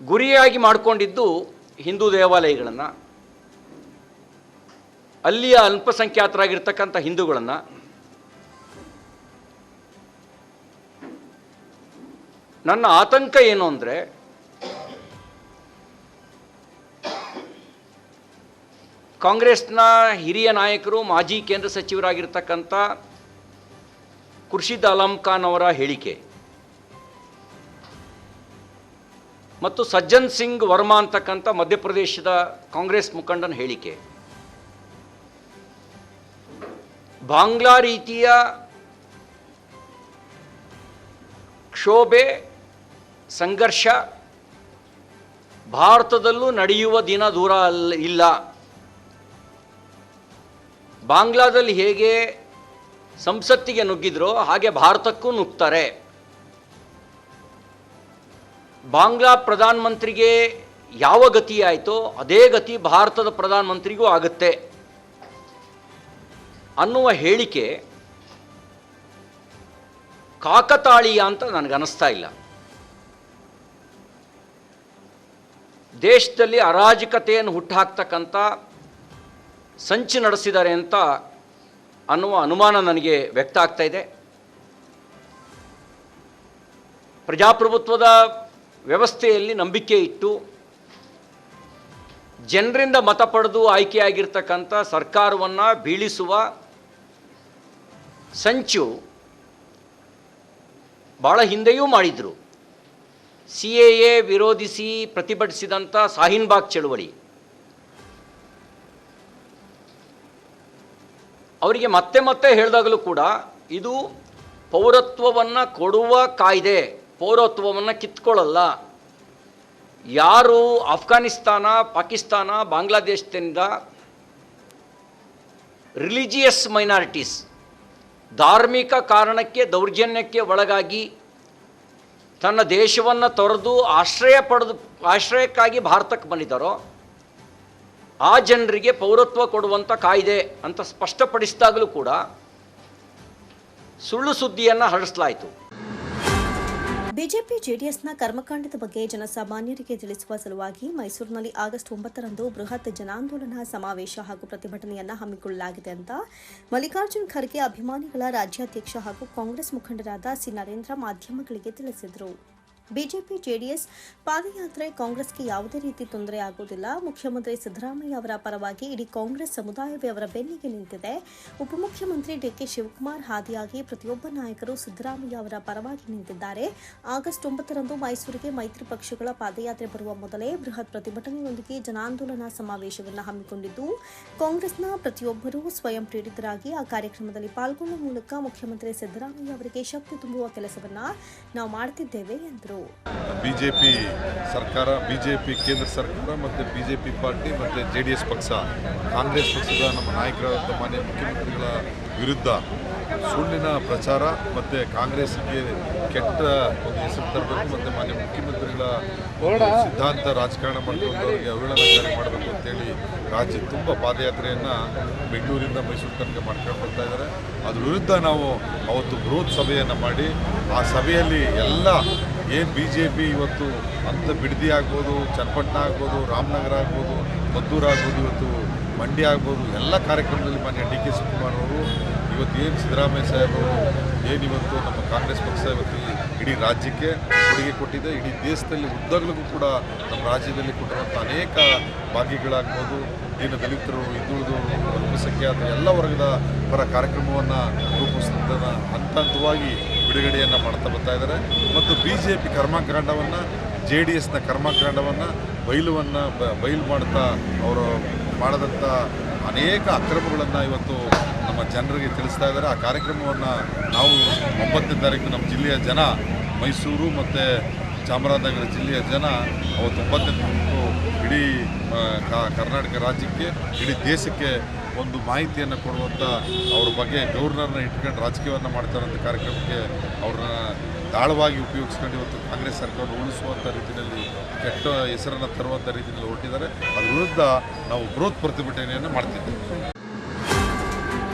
ಗುರಿಯಾಗಿ ಮಾಡಿಕೊಂಡಿದ್ದು ಹಿಂದೂ ದೇವಾಲಯಗಳನ್ನು, ಅಲ್ಲಿಯ ಅಲ್ಪಸಂಖ್ಯಾತರಾಗಿರ್ತಕ್ಕಂಥ ಹಿಂದೂಗಳನ್ನು ನನ್ನ ಆತಂಕ ಏನು ಅಂದರೆ, ಕಾಂಗ್ರೆಸ್ನ ಹಿರಿಯ ನಾಯಕರು, ಮಾಜಿ ಕೇಂದ್ರ ಸಚಿವರಾಗಿರ್ತಕ್ಕಂಥ ಖುರ್ಷಿದ್ ಅಲಂ ಖಾನ್ ಅವರ ಹೇಳಿಕೆ. ಮತ್ತು ಸಜ್ಜನ್ ಸಿಂಗ್ ವರ್ಮಾ ಅಂತಕ್ಕಂಥ ಮಧ್ಯಪ್ರದೇಶದ ಕಾಂಗ್ರೆಸ್ ಮುಖಂಡನ ಹೇಳಿಕೆ. ಬಾಂಗ್ಲಾ ರೀತಿಯ ಕ್ಷೋಭೆ ಸಂಘರ್ಷ ಭಾರತದಲ್ಲೂ ನಡೆಯುವ ದಿನ ದೂರ ಅಲ್ಲ ಇಲ್ಲ. ಬಾಂಗ್ಲಾದಲ್ಲಿ ಹೇಗೆ ಸಂಸತ್ತಿಗೆ ನುಗ್ಗಿದ್ರೋ ಹಾಗೆ ಭಾರತಕ್ಕೂ ನುಗ್ತಾರೆ. ಬಾಂಗ್ಲಾ ಪ್ರಧಾನಮಂತ್ರಿಗೆ ಯಾವ ಗತಿ ಆಯಿತೋ ಅದೇ ಗತಿ ಭಾರತದ ಪ್ರಧಾನಮಂತ್ರಿಗೂ ಆಗುತ್ತೆ. ಅನ್ನುವ ಹೇಳಿಕೆ ಕಾಕತಾಳೀಯ ಅಂತ ನನಗನ್ನಿಸ್ತಾ ಇಲ್ಲ. ದೇಶದಲ್ಲಿ ಅರಾಜಕತೆಯನ್ನು ಹುಟ್ಟುಹಾಕ್ತಕ್ಕಂಥ ಸಂಚು ನಡೆಸಿದ್ದಾರೆ ಅಂತ ಅನ್ನುವ ಅನುಮಾನ ನನಗೆ ವ್ಯಕ್ತ ಆಗ್ತಾ ಇದೆ. ಪ್ರಜಾಪ್ರಭುತ್ವದ ವ್ಯವಸ್ಥೆಯಲ್ಲಿ ನಂಬಿಕೆ ಇಟ್ಟು ಜನರಿಂದ ಮತ ಪಡೆದು ಆಯ್ಕೆಯಾಗಿರ್ತಕ್ಕಂಥ ಸರ್ಕಾರವನ್ನು ಬೀಳಿಸುವ ಸಂಚು ಭಾಳ ಹಿಂದೆಯೂ ಮಾಡಿದರು. ಸಿ ಎ ಎ ವಿರೋಧಿಸಿ ಪ್ರತಿಭಟಿಸಿದಂಥ ಸಾಹಿನ್ಬಾಗ್ ಚಳುವಳಿ. ಅವರಿಗೆ ಮತ್ತೆ ಮತ್ತೆ ಹೇಳಿದಾಗಲೂ ಕೂಡ ಇದು ಪೌರತ್ವವನ್ನು ಕೊಡುವ ಕಾಯ್ದೆ, ಪೌರತ್ವವನ್ನು ಕಿತ್ಕೊಳ್ಳಲ್ಲ. ಯಾರು ಅಫ್ಘಾನಿಸ್ತಾನ ಪಾಕಿಸ್ತಾನ, ಬಾಂಗ್ಲಾದೇಶದಿಂದ ರಿಲಿಜಿಯಸ್ ಮೈನಾರಿಟೀಸ್, ಧಾರ್ಮಿಕ ಕಾರಣಕ್ಕೆ, ದೌರ್ಜನ್ಯಕ್ಕೆ ಒಳಗಾಗಿ ತನ್ನ ದೇಶವನ್ನು ತೊರೆದು ಆಶ್ರಯ ಪಡೆದು, ಆಶ್ರಯಕ್ಕಾಗಿ ಭಾರತಕ್ಕೆ ಬಂದಿದ್ದಾರೋ, ಆ ಜನರಿಗೆ ಪೌರತ್ವ ಕೊಡುವಂಥ ಕಾಯ್ದೆ ಅಂತ ಸ್ಪಷ್ಟಪಡಿಸಿದಾಗಲೂ ಕೂಡ ಸುಳ್ಳು ಸುದ್ದಿಯನ್ನು ಹರಡಿಸಲಾಯಿತು. ಬಿಜೆಪಿ ಜೆಡಿಎಸ್ನ ಕರ್ಮಕಾಂಡದ ಬಗ್ಗೆ ಜನಸಾಮಾನ್ಯರಿಗೆ ತಿಳಿಸುವ ಸಲುವಾಗಿ ಮೈಸೂರಿನಲ್ಲಿ ಆಗಸ್ಟ್ ಒಂಬತ್ತರಂದು ಬೃಹತ್ ಜನಾಂದೋಲನ ಸಮಾವೇಶ ಹಾಗೂ ಪ್ರತಿಭಟನೆಯನ್ನು ಹಮ್ಮಿಕೊಳ್ಳಲಾಗಿದೆ ಅಂತ ಮಲ್ಲಿಕಾರ್ಜುನ್ ಖರ್ಗೆ ಅಭಿಮಾನಿಗಳ ರಾಜ್ಯಾಧ್ಯಕ್ಷ ಹಾಗೂ ಕಾಂಗ್ರೆಸ್ ಮುಖಂಡರಾದ ಸಿ ನರೇಂದ್ರ ಮಾಧ್ಯಮಗಳಿಗೆ ತಿಳಿಸಿದರು. ಬಿಜೆಪಿ ಜೆಡಿಎಸ್ ಪಾದಯಾತ್ರೆ ಕಾಂಗ್ರೆಸ್ಗೆ ಯಾವುದೇ ರೀತಿ ತೊಂದರೆ ಆಗುವುದಿಲ್ಲ. ಮುಖ್ಯಮಂತ್ರಿ ಸಿದ್ದರಾಮಯ್ಯ ಅವರ ಪರವಾಗಿ ಇಡೀ ಕಾಂಗ್ರೆಸ್ ಸಮುದಾಯವೇ ಅವರ ಬೆನ್ನಿಗೆ ನಿಂತಿದೆ. ಉಪಮುಖ್ಯಮಂತ್ರಿ ಡಿಕೆ ಶಿವಕುಮಾರ್ ಹಾದಿಯಾಗಿ ಪ್ರತಿಯೊಬ್ಬ ನಾಯಕರು ಸಿದ್ದರಾಮಯ್ಯ ಅವರ ಪರವಾಗಿ ನಿಂತಿದ್ದಾರೆ. ಆಗಸ್ಟ್ ಒಂಬತ್ತರಂದು ಮೈಸೂರಿಗೆ ಮೈತ್ರಿ ಪಕ್ಷಗಳ ಪಾದಯಾತ್ರೆ ಬರುವ ಮೊದಲೇ ಬೃಹತ್ ಪ್ರತಿಭಟನೆಯೊಂದಿಗೆ ಜನಾಂದೋಲನ ಸಮಾವೇಶವನ್ನು ಹಮ್ಮಿಕೊಂಡಿದ್ದು, ಕಾಂಗ್ರೆಸ್ನ ಪ್ರತಿಯೊಬ್ಬರೂ ಸ್ವಯಂ ಪ್ರೇರಿತರಾಗಿ ಆ ಕಾರ್ಯಕ್ರಮದಲ್ಲಿ ಪಾಲ್ಗೊಳ್ಳುವ ಮೂಲಕ ಮುಖ್ಯಮಂತ್ರಿ ಸಿದ್ದರಾಮಯ್ಯ ಅವರಿಗೆ ಶಕ್ತಿ ತುಂಬುವ ಕೆಲಸವನ್ನು ನಾವು ಮಾಡುತ್ತಿದ್ದೇವೆ ಎಂದರು. ಬಿಜೆಪಿ ಸರ್ಕಾರ, ಬಿಜೆಪಿ ಕೇಂದ್ರ ಸರ್ಕಾರ ಮತ್ತು ಬಿಜೆಪಿ ಪಾರ್ಟಿ ಮತ್ತು ಜೆ ಡಿ ಎಸ್ ಪಕ್ಷ, ಕಾಂಗ್ರೆಸ್ ಪಕ್ಷದ ನಮ್ಮ ನಾಯಕರಾದ ಮಾನ್ಯ ಮುಖ್ಯಮಂತ್ರಿಗಳ ವಿರುದ್ಧ ಸುಳ್ಳಿನ ಪ್ರಚಾರ ಮತ್ತು ಕಾಂಗ್ರೆಸ್ಗೆ ಕೆಟ್ಟ ಒಂದು ಹೆಸರು ತರಬೇಕು ಮತ್ತು ಮಾನ್ಯ ಮುಖ್ಯಮಂತ್ರಿಗಳ ಸಿದ್ಧಾಂತ ರಾಜಕಾರಣ ಮಾಡಿಕೊಂಡು ಅವರಿಗೆ ಅವಹೇಳನಕಾರಿ ಮಾಡಬೇಕು ಅಂತೇಳಿ ರಾಜ್ಯ ತುಂಬ ಪಾದಯಾತ್ರೆಯನ್ನು ಬೆಂಗಳೂರಿಂದ ಮೈಸೂರು ತನಕ ಮಾಡ್ಕೊಂಡು ಬರ್ತಾ ಇದ್ದಾರೆ. ಅದ್ರ ವಿರುದ್ಧ ನಾವು ಅವತ್ತು ಬೃಹತ್ ಸಭೆಯನ್ನು ಮಾಡಿ ಆ ಸಭೆಯಲ್ಲಿ ಎಲ್ಲ ಏನು ಬಿ ಜೆ ಪಿ ಇವತ್ತು ಅಂತ ಬಿಡದಿ ಆಗ್ಬೋದು, ಚನ್ನಪಟ್ಟಣ ಆಗ್ಬೋದು, ರಾಮನಗರ ಆಗ್ಬೋದು, ಮದ್ದೂರು ಆಗ್ಬೋದು, ಇವತ್ತು ಮಂಡ್ಯ ಆಗ್ಬೋದು, ಎಲ್ಲ ಕಾರ್ಯಕ್ರಮದಲ್ಲಿ ಮಾನ್ಯ ಡಿ ಕೆ ಶಿವಕುಮಾರ್ ಅವರು, ಇವತ್ತು ಏನು ಸಿದ್ದರಾಮಯ್ಯ ಸಾಹೇಬರು ಏನಿವತ್ತು ನಮ್ಮ ಕಾಂಗ್ರೆಸ್ ಪಕ್ಷ ಇವತ್ತು ಇಡೀ ರಾಜ್ಯಕ್ಕೆ ಕೊಡುಗೆ ಕೊಟ್ಟಿದೆ, ಇಡೀ ದೇಶದಲ್ಲಿ ಉದ್ದಗಲಿಗೂ ಕೂಡ ನಮ್ಮ ರಾಜ್ಯದಲ್ಲಿ ಕೊಟ್ಟಿರುವಂಥ ಅನೇಕ ಭಾಗ್ಯಗಳಾಗ್ಬೋದು, ದೀನ ದಲಿತರು, ಹಿಂದುಳಿದವರು, ಅಲ್ಪಸಂಖ್ಯಾತರು, ಎಲ್ಲ ವರ್ಗದ ಪರ ಕಾರ್ಯಕ್ರಮವನ್ನು ರೂಪಿಸಿದ ಹಂತ ಹಂತವಾಗಿ ಬಿಡುಗಡೆಯನ್ನು ಮಾಡ್ತಾ ಬರ್ತಾ ಇದ್ದಾರೆ. ಮತ್ತು ಬಿ ಜೆ ಪಿ ಕರ್ಮಕಾಂಡವನ್ನು ಜೆ ಡಿ ಎಸ್ನ ಕರ್ಮಕಾಂಡವನ್ನು ಬಯಲುವನ್ನು ಬಯಲು ಮಾಡ್ತಾ ಅವರು ಮಾಡಿದಂಥ ಅನೇಕ ಅಕ್ರಮಗಳನ್ನು ಇವತ್ತು ನಮ್ಮ ಜನರಿಗೆ ತಿಳಿಸ್ತಾ ಇದ್ದಾರೆ. ಆ ಕಾರ್ಯಕ್ರಮವನ್ನು ನಾವು ಒಂಬತ್ತನೇ ತಾರೀಕು ನಮ್ಮ ಜಿಲ್ಲೆಯ ಜನ, ಮೈಸೂರು ಮತ್ತು ಚಾಮರಾಜನಗರ ಜಿಲ್ಲೆಯ ಜನ ಅವತ್ತು ಒಂಬತ್ತನೇ ತಾರೀಕು ಇಡೀ ಕರ್ನಾಟಕ ರಾಜ್ಯಕ್ಕೆ, ಇಡೀ ದೇಶಕ್ಕೆ ಒಂದು ಮಾಹಿತಿಯನ್ನು ಕೊಡುವಂಥ ಅವ್ರ ಬಗ್ಗೆ ಗವರ್ನರ್ನ ಇಟ್ಕೊಂಡು ರಾಜಕೀಯವನ್ನು ಮಾಡ್ತಾರಂಥ ಕಾರ್ಯಕ್ರಮಕ್ಕೆ ಅವ್ರನ್ನ ದಾಳವಾಗಿ ಉಪಯೋಗಿಸ್ಕೊಂಡು ಇವತ್ತು ಕಾಂಗ್ರೆಸ್ ಸರ್ಕಾರ ಉಳಿಸುವಂಥ ರೀತಿಯಲ್ಲಿ ಕೆಟ್ಟ ಹೆಸರನ್ನು ತರುವಂಥ ರೀತಿಯಲ್ಲಿ ಹೊರಟಿದ್ದಾರೆ. ಅದ್ರ ವಿರುದ್ಧ ನಾವು ಬೃಹತ್ ಪ್ರತಿಭಟನೆಯನ್ನು ಮಾಡ್ತಿದ್ದೇವೆ.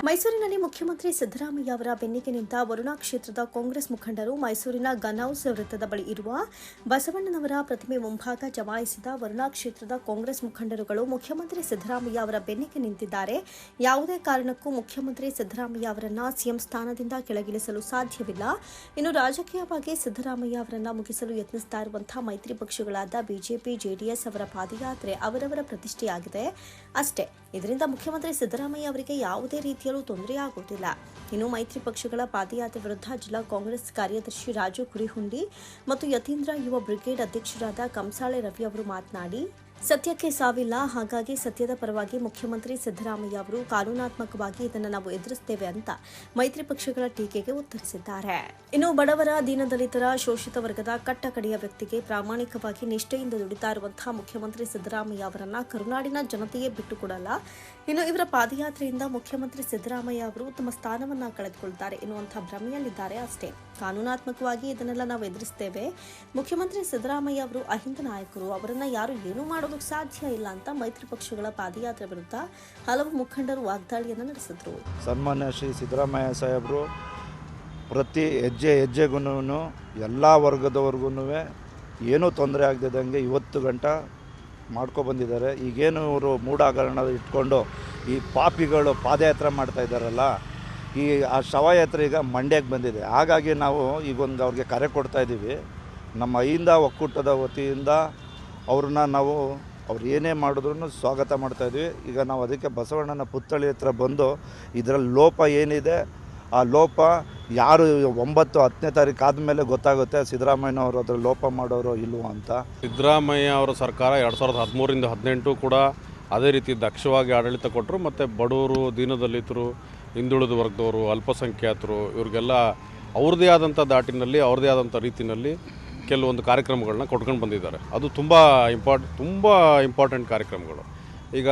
ಮೈಸೂರಿನಲ್ಲಿ ಮುಖ್ಯಮಂತ್ರಿ ಸಿದ್ದರಾಮಯ್ಯ ಅವರ ಬೆನ್ನಿಗೆ ನಿಂತ ವರುಣಾ ಕ್ಷೇತ್ರದ ಕಾಂಗ್ರೆಸ್ ಮುಖಂಡರು ಮೈಸೂರಿನ ಗನೌಸ್ ವೃತ್ತದ ಬಳಿ ಇರುವ ಬಸವಣ್ಣನವರ ಪ್ರತಿಮೆ ಮುಂಭಾಗ ಜಮಾಯಿಸಿದ ವರುಣಾ ಕ್ಷೇತ್ರದ ಕಾಂಗ್ರೆಸ್ ಮುಖಂಡರುಗಳು ಮುಖ್ಯಮಂತ್ರಿ ಸಿದ್ದರಾಮಯ್ಯ ಅವರ ಬೆನ್ನಿಗೆ ನಿಂತಿದ್ದಾರೆ. ಯಾವುದೇ ಕಾರಣಕ್ಕೂ ಮುಖ್ಯಮಂತ್ರಿ ಸಿದ್ದರಾಮಯ್ಯ ಅವರನ್ನ ಸಿಎಂ ಸ್ಥಾನದಿಂದ ಕೆಳಗಿಳಿಸಲು ಸಾಧ್ಯವಿಲ್ಲ. ಇನ್ನು ರಾಜಕೀಯವಾಗಿ ಸಿದ್ದರಾಮಯ್ಯ ಅವರನ್ನ ಮುಗಿಸಲು ಯತ್ನಿಸ್ತಾ ಇರುವಂತಹ ಮೈತ್ರಿ ಪಕ್ಷಗಳಾದ ಬಿಜೆಪಿ, ಜೆಡಿಎಸ್ ಅವರ ಪಾದಯಾತ್ರೆ ಅವರವರ ಪ್ರತಿಷ್ಠೆಯಾಗಿದೆ. ಅಷ್ಟೇ. ಇದರಿಂದ ಮುಖ್ಯಮಂತ್ರಿ ಸಿದ್ದರಾಮಯ್ಯ ಅವರಿಗೆ ಯಾವುದೇ ರೀತಿಯಲ್ಲೂ ತೊಂದರೆ ಆಗುವುದಿಲ್ಲ ಇನ್ನು ಮೈತ್ರಿ ಪಕ್ಷಗಳ ಪಾದಯಾತ್ರೆ ವಿರುದ್ಧ ಜಿಲ್ಲಾ ಕಾಂಗ್ರೆಸ್ ಕಾರ್ಯದರ್ಶಿ ರಾಜು ಕುರಿಹುಂಡಿ ಮತ್ತು ಯತೀಂದ್ರ ಯುವ ಬ್ರಿಗೇಡ್ ಅಧ್ಯಕ್ಷರಾದ ಕಂಸಾಳೆ ರವಿ ಅವರು ಮಾತನಾಡಿ ಸತ್ಯಕ್ಕೆ ಸಾವಿಲ್ಲ, ಹಾಗಾಗಿ ಸತ್ಯದ ಪರವಾಗಿ ಮುಖ್ಯಮಂತ್ರಿ ಸಿದ್ದರಾಮಯ್ಯ ಅವರು ಕಾನೂನಾತ್ಮಕವಾಗಿ ಇದನ್ನು ನಾವು ಎದುರಿಸುತ್ತೇವೆ ಅಂತ ಮೈತ್ರಿ ಪಕ್ಷಗಳ ಟೀಕೆಗೆ ಉತ್ತರಿಸಿದ್ದಾರೆ. ಇನ್ನು ಬಡವರ ದೀನದಲಿತರ ಶೋಷಿತ ವರ್ಗದ ಕಟ್ಟಕಡೆಯ ವ್ಯಕ್ತಿಗೆ ಪ್ರಾಮಾಣಿಕವಾಗಿ ನಿಷ್ಠೆಯಿಂದ ದುಡಿತಾ ಇರುವಂತಹ ಮುಖ್ಯಮಂತ್ರಿ ಸಿದ್ದರಾಮಯ್ಯ ಅವರನ್ನ ಕರುನಾಡಿನ ಜನತೆಯೇ ಬಿಟ್ಟುಕೊಡಲ್ಲ. ಇನ್ನು ಇವರ ಪಾದಯಾತ್ರೆಯಿಂದ ಮುಖ್ಯಮಂತ್ರಿ ಸಿದ್ದರಾಮಯ್ಯ ಅವರು ತಮ್ಮ ಸ್ಥಾನವನ್ನ ಕಳೆದುಕೊಳ್ತಾರೆ ಎನ್ನುವಂತಹ ಭ್ರಮೆಯಲ್ಲಿದ್ದಾರೆ ಅಷ್ಟೇ. ಕಾನೂನಾತ್ಮಕವಾಗಿ ಇದನ್ನೆಲ್ಲ ನಾವು ಎದುರಿಸ್ತೇವೆ. ಮುಖ್ಯಮಂತ್ರಿ ಸಿದ್ದರಾಮಯ್ಯ ಅವರು ಅಹಿಂದ ನಾಯಕರು, ಅವರನ್ನ ಯಾರು ಏನೂ ಮಾಡೋದಕ್ಕೆ ಸಾಧ್ಯ ಇಲ್ಲ ಅಂತ ಮೈತ್ರಿ ಪಕ್ಷಗಳ ಪಾದಯಾತ್ರೆ ವಿರುದ್ಧ ಹಲವು ಮುಖಂಡರು ವಾಗ್ದಾಳಿಯನ್ನು ನಡೆಸಿದ್ರು. ಸನ್ಮಾನ್ಯ ಶ್ರೀ ಸಿದ್ದರಾಮಯ್ಯ ಸಾಹೇಬರು, ಪ್ರತಿ ಹೆಜ್ಜೆ ಹೆಜ್ಜೆಗೂ ಎಲ್ಲ ವರ್ಗದವರೆಗೂ ಏನೂ ತೊಂದರೆ ಆಗದಿದ್ದಂಗೆ ಇವತ್ತು ಗಂಟ ಮಾಡ್ಕೊಬಂದಿದ್ದಾರೆ ಈಗೇನು ಇವರು ಮೂಢಾಗರಣ ಇಟ್ಕೊಂಡು ಈ ಪಾಪಿಗಳು ಪಾದಯಾತ್ರೆ ಮಾಡ್ತಾ ಇದ್ದಾರಲ್ಲ ಈ, ಆ ಶವಯಾತ್ರೆ ಈಗ ಮಂಡ್ಯಕ್ಕೆ ಬಂದಿದೆ. ಹಾಗಾಗಿ ನಾವು ಈಗೊಂದು ಅವ್ರಿಗೆ ಕರೆ ಕೊಡ್ತಾ ಇದ್ದೀವಿ. ನಮ್ಮ ಅಹಿಂದ ಒಕ್ಕೂಟದ ವತಿಯಿಂದ ಅವ್ರನ್ನ ನಾವು, ಅವ್ರು ಏನೇ ಮಾಡಿದ್ರು ಸ್ವಾಗತ ಮಾಡ್ತಾ ಇದ್ವಿ ಈಗ ನಾವು ಅದಕ್ಕೆ ಬಸವಣ್ಣನ ಪುತ್ಥಳಿ ಹತ್ರ ಬಂದು ಇದರಲ್ಲಿ ಲೋಪ ಏನಿದೆ, ಆ ಲೋಪ ಯಾರು ಒಂಬತ್ತು, ಹತ್ತನೇ ತಾರೀಕು ಆದಮೇಲೆ ಗೊತ್ತಾಗುತ್ತೆ ಸಿದ್ದರಾಮಯ್ಯನವರು ಅದರ ಲೋಪ ಮಾಡೋರು ಇಲ್ವೋ ಅಂತ. ಸಿದ್ದರಾಮಯ್ಯ ಅವರ ಸರ್ಕಾರ ಎರಡು ಸಾವಿರದ ಹದಿಮೂರಿಂದ ಹದಿನೆಂಟು ಕೂಡ ಅದೇ ರೀತಿ ದಕ್ಷವಾಗಿ ಆಡಳಿತ ಕೊಟ್ಟರು, ಮತ್ತು ಬಡವರು ದೀನದಲಿತರು ಹಿಂದುಳಿದ ವರ್ಗದವರು, ಅಲ್ಪಸಂಖ್ಯಾತರು, ಇವ್ರಿಗೆಲ್ಲ ಅವ್ರದ್ದೇ ಆದಂಥ ದಾಟಿನಲ್ಲಿ ಅವ್ರದ್ದೇ ಆದಂಥ ರೀತಿಯಲ್ಲಿ ಕೆಲವೊಂದು ಕಾರ್ಯಕ್ರಮಗಳನ್ನ ಕೊಟ್ಕೊಂಡು ಬಂದಿದ್ದಾರೆ. ಅದು ತುಂಬ ಇಂಪಾರ್ಟ್, ತುಂಬ ಇಂಪಾರ್ಟೆಂಟ್ ಕಾರ್ಯಕ್ರಮಗಳು. ಈಗ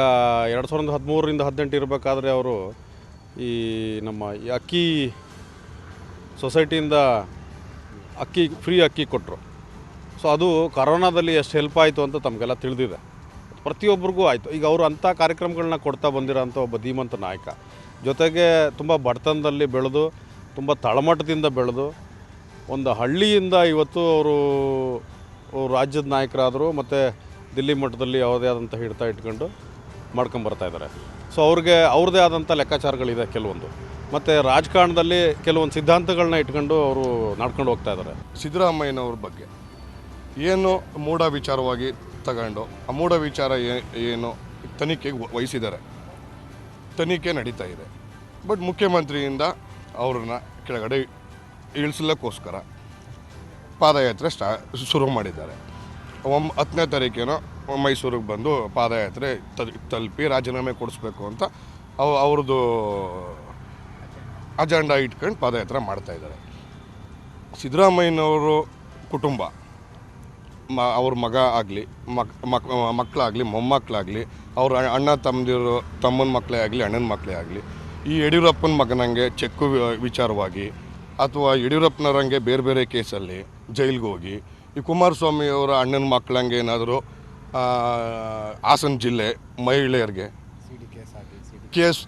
ಎರಡು ಸಾವಿರದ ಹದಿಮೂರರಿಂದ ಹದಿನೆಂಟು ಇರಬೇಕಾದ್ರೆ ಅವರು ಈ ನಮ್ಮ ಅಕ್ಕಿ ಸೊಸೈಟಿಯಿಂದ ಅಕ್ಕಿ, ಫ್ರೀ ಅಕ್ಕಿ ಕೊಟ್ಟರು ಸೊ ಅದು ಕರೋನಾದಲ್ಲಿ ಎಷ್ಟು ಹೆಲ್ಪ್ ಆಯಿತು ಅಂತ ತಮಗೆಲ್ಲ ತಿಳಿದಿದೆ. ಪ್ರತಿಯೊಬ್ಬರಿಗೂ ಆಯಿತು. ಈಗ ಅವರು ಅಂಥ ಕಾರ್ಯಕ್ರಮಗಳನ್ನ ಕೊಡ್ತಾ ಬಂದಿರೋಂಥ ಒಬ್ಬ ಧೀಮಂತ ನಾಯಕ ಜೊತೆಗೆ ತುಂಬ ಬಡತನದಲ್ಲಿ ಬೆಳೆದು, ತುಂಬ ತಳಮಟ್ಟದಿಂದ ಬೆಳೆದು, ಒಂದು ಹಳ್ಳಿಯಿಂದ ಇವತ್ತು ಅವರು ರಾಜ್ಯದ ನಾಯಕರಾದರು ಮತ್ತು ದಿಲ್ಲಿ ಮಟ್ಟದಲ್ಲಿ ಯಾವುದೇ ಆದಂಥ ಹಿಡಿತ ಇಟ್ಕೊಂಡು ಮಾಡ್ಕೊಂಬರ್ತಾ ಇದ್ದಾರೆ. ಸೊ ಅವ್ರಿಗೆ ಅವ್ರದ್ದೇ ಆದಂಥ ಲೆಕ್ಕಾಚಾರಗಳಿದೆ ಕೆಲವೊಂದು. ಮತ್ತು ರಾಜಕಾರಣದಲ್ಲಿ ಕೆಲವೊಂದು ಸಿದ್ಧಾಂತಗಳನ್ನ ಇಟ್ಕೊಂಡು ಅವರು ನಾಡ್ಕೊಂಡು ಹೋಗ್ತಾ ಇದ್ದಾರೆ. ಸಿದ್ದರಾಮಯ್ಯನವ್ರ ಬಗ್ಗೆ ಏನು ಮೂಢ ವಿಚಾರವಾಗಿ ತಗೊಂಡು, ಆ ಮೂಢ ವಿಚಾರ ಏನು ತನಿಖೆಗೆ ವಹಿಸಿದ್ದಾರೆ? ತನಿಖೆ ನಡೀತಾ ಇದೆ. ಬಟ್ ಮುಖ್ಯಮಂತ್ರಿಯಿಂದ ಅವ್ರನ್ನ ಕೆಳಗಡೆ ಇಳಿಸಲಕ್ಕೋಸ್ಕರ ಪಾದಯಾತ್ರೆ ಸ್ಟಾ, ಶುರು ಮಾಡಿದ್ದಾರೆ. ಒಂಬ ಹತ್ತನೇ ತಾರೀಕೇನೋ ಮೈಸೂರಿಗೆ ಬಂದು ಪಾದಯಾತ್ರೆ ತಲ್- ತಲುಪಿ ರಾಜೀನಾಮೆ ಕೊಡಿಸ್ಬೇಕು ಅಂತ ಅವ್, ಅವ್ರದ್ದು ಅಜೆಂಡಾ ಇಟ್ಕೊಂಡು ಪಾದಯಾತ್ರೆ ಮಾಡ್ತಾಯಿದ್ದಾರೆ ಸಿದ್ದರಾಮಯ್ಯನವರು ಕುಟುಂಬ, ಮ, ಅವ್ರ ಮಗ ಆಗಲಿ, ಮಕ್ ಮಕ್ ಮಕ್ಕಳಾಗಲಿ ಮೊಮ್ಮಕ್ಕಳಾಗಲಿ ಅವ್ರ ಅಣ್ಣ ತಮ್ಮದಿರು, ತಮ್ಮನ ಮಕ್ಕಳೇ ಆಗಲಿ, ಅಣ್ಣನ ಮಕ್ಕಳೇ ಆಗಲಿ, ಈ ಯಡಿಯೂರಪ್ಪನ ಮಗನಂಗೆ ಚೆಕ್ಕು ವಿಚಾರವಾಗಿ ಅಥವಾ ಯಡಿಯೂರಪ್ಪನವರಂಗೆ ಬೇರೆ ಬೇರೆ ಕೇಸಲ್ಲಿ ಜೈಲಿಗೆ ಹೋಗಿ, ಈ ಕುಮಾರಸ್ವಾಮಿ ಅವರ ಅಣ್ಣನ ಮಕ್ಕಳಂಗೆ ಏನಾದರೂ ಹಾಸನ ಜಿಲ್ಲೆ ಮಹಿಳೆಯರಿಗೆ ಕೇಸ್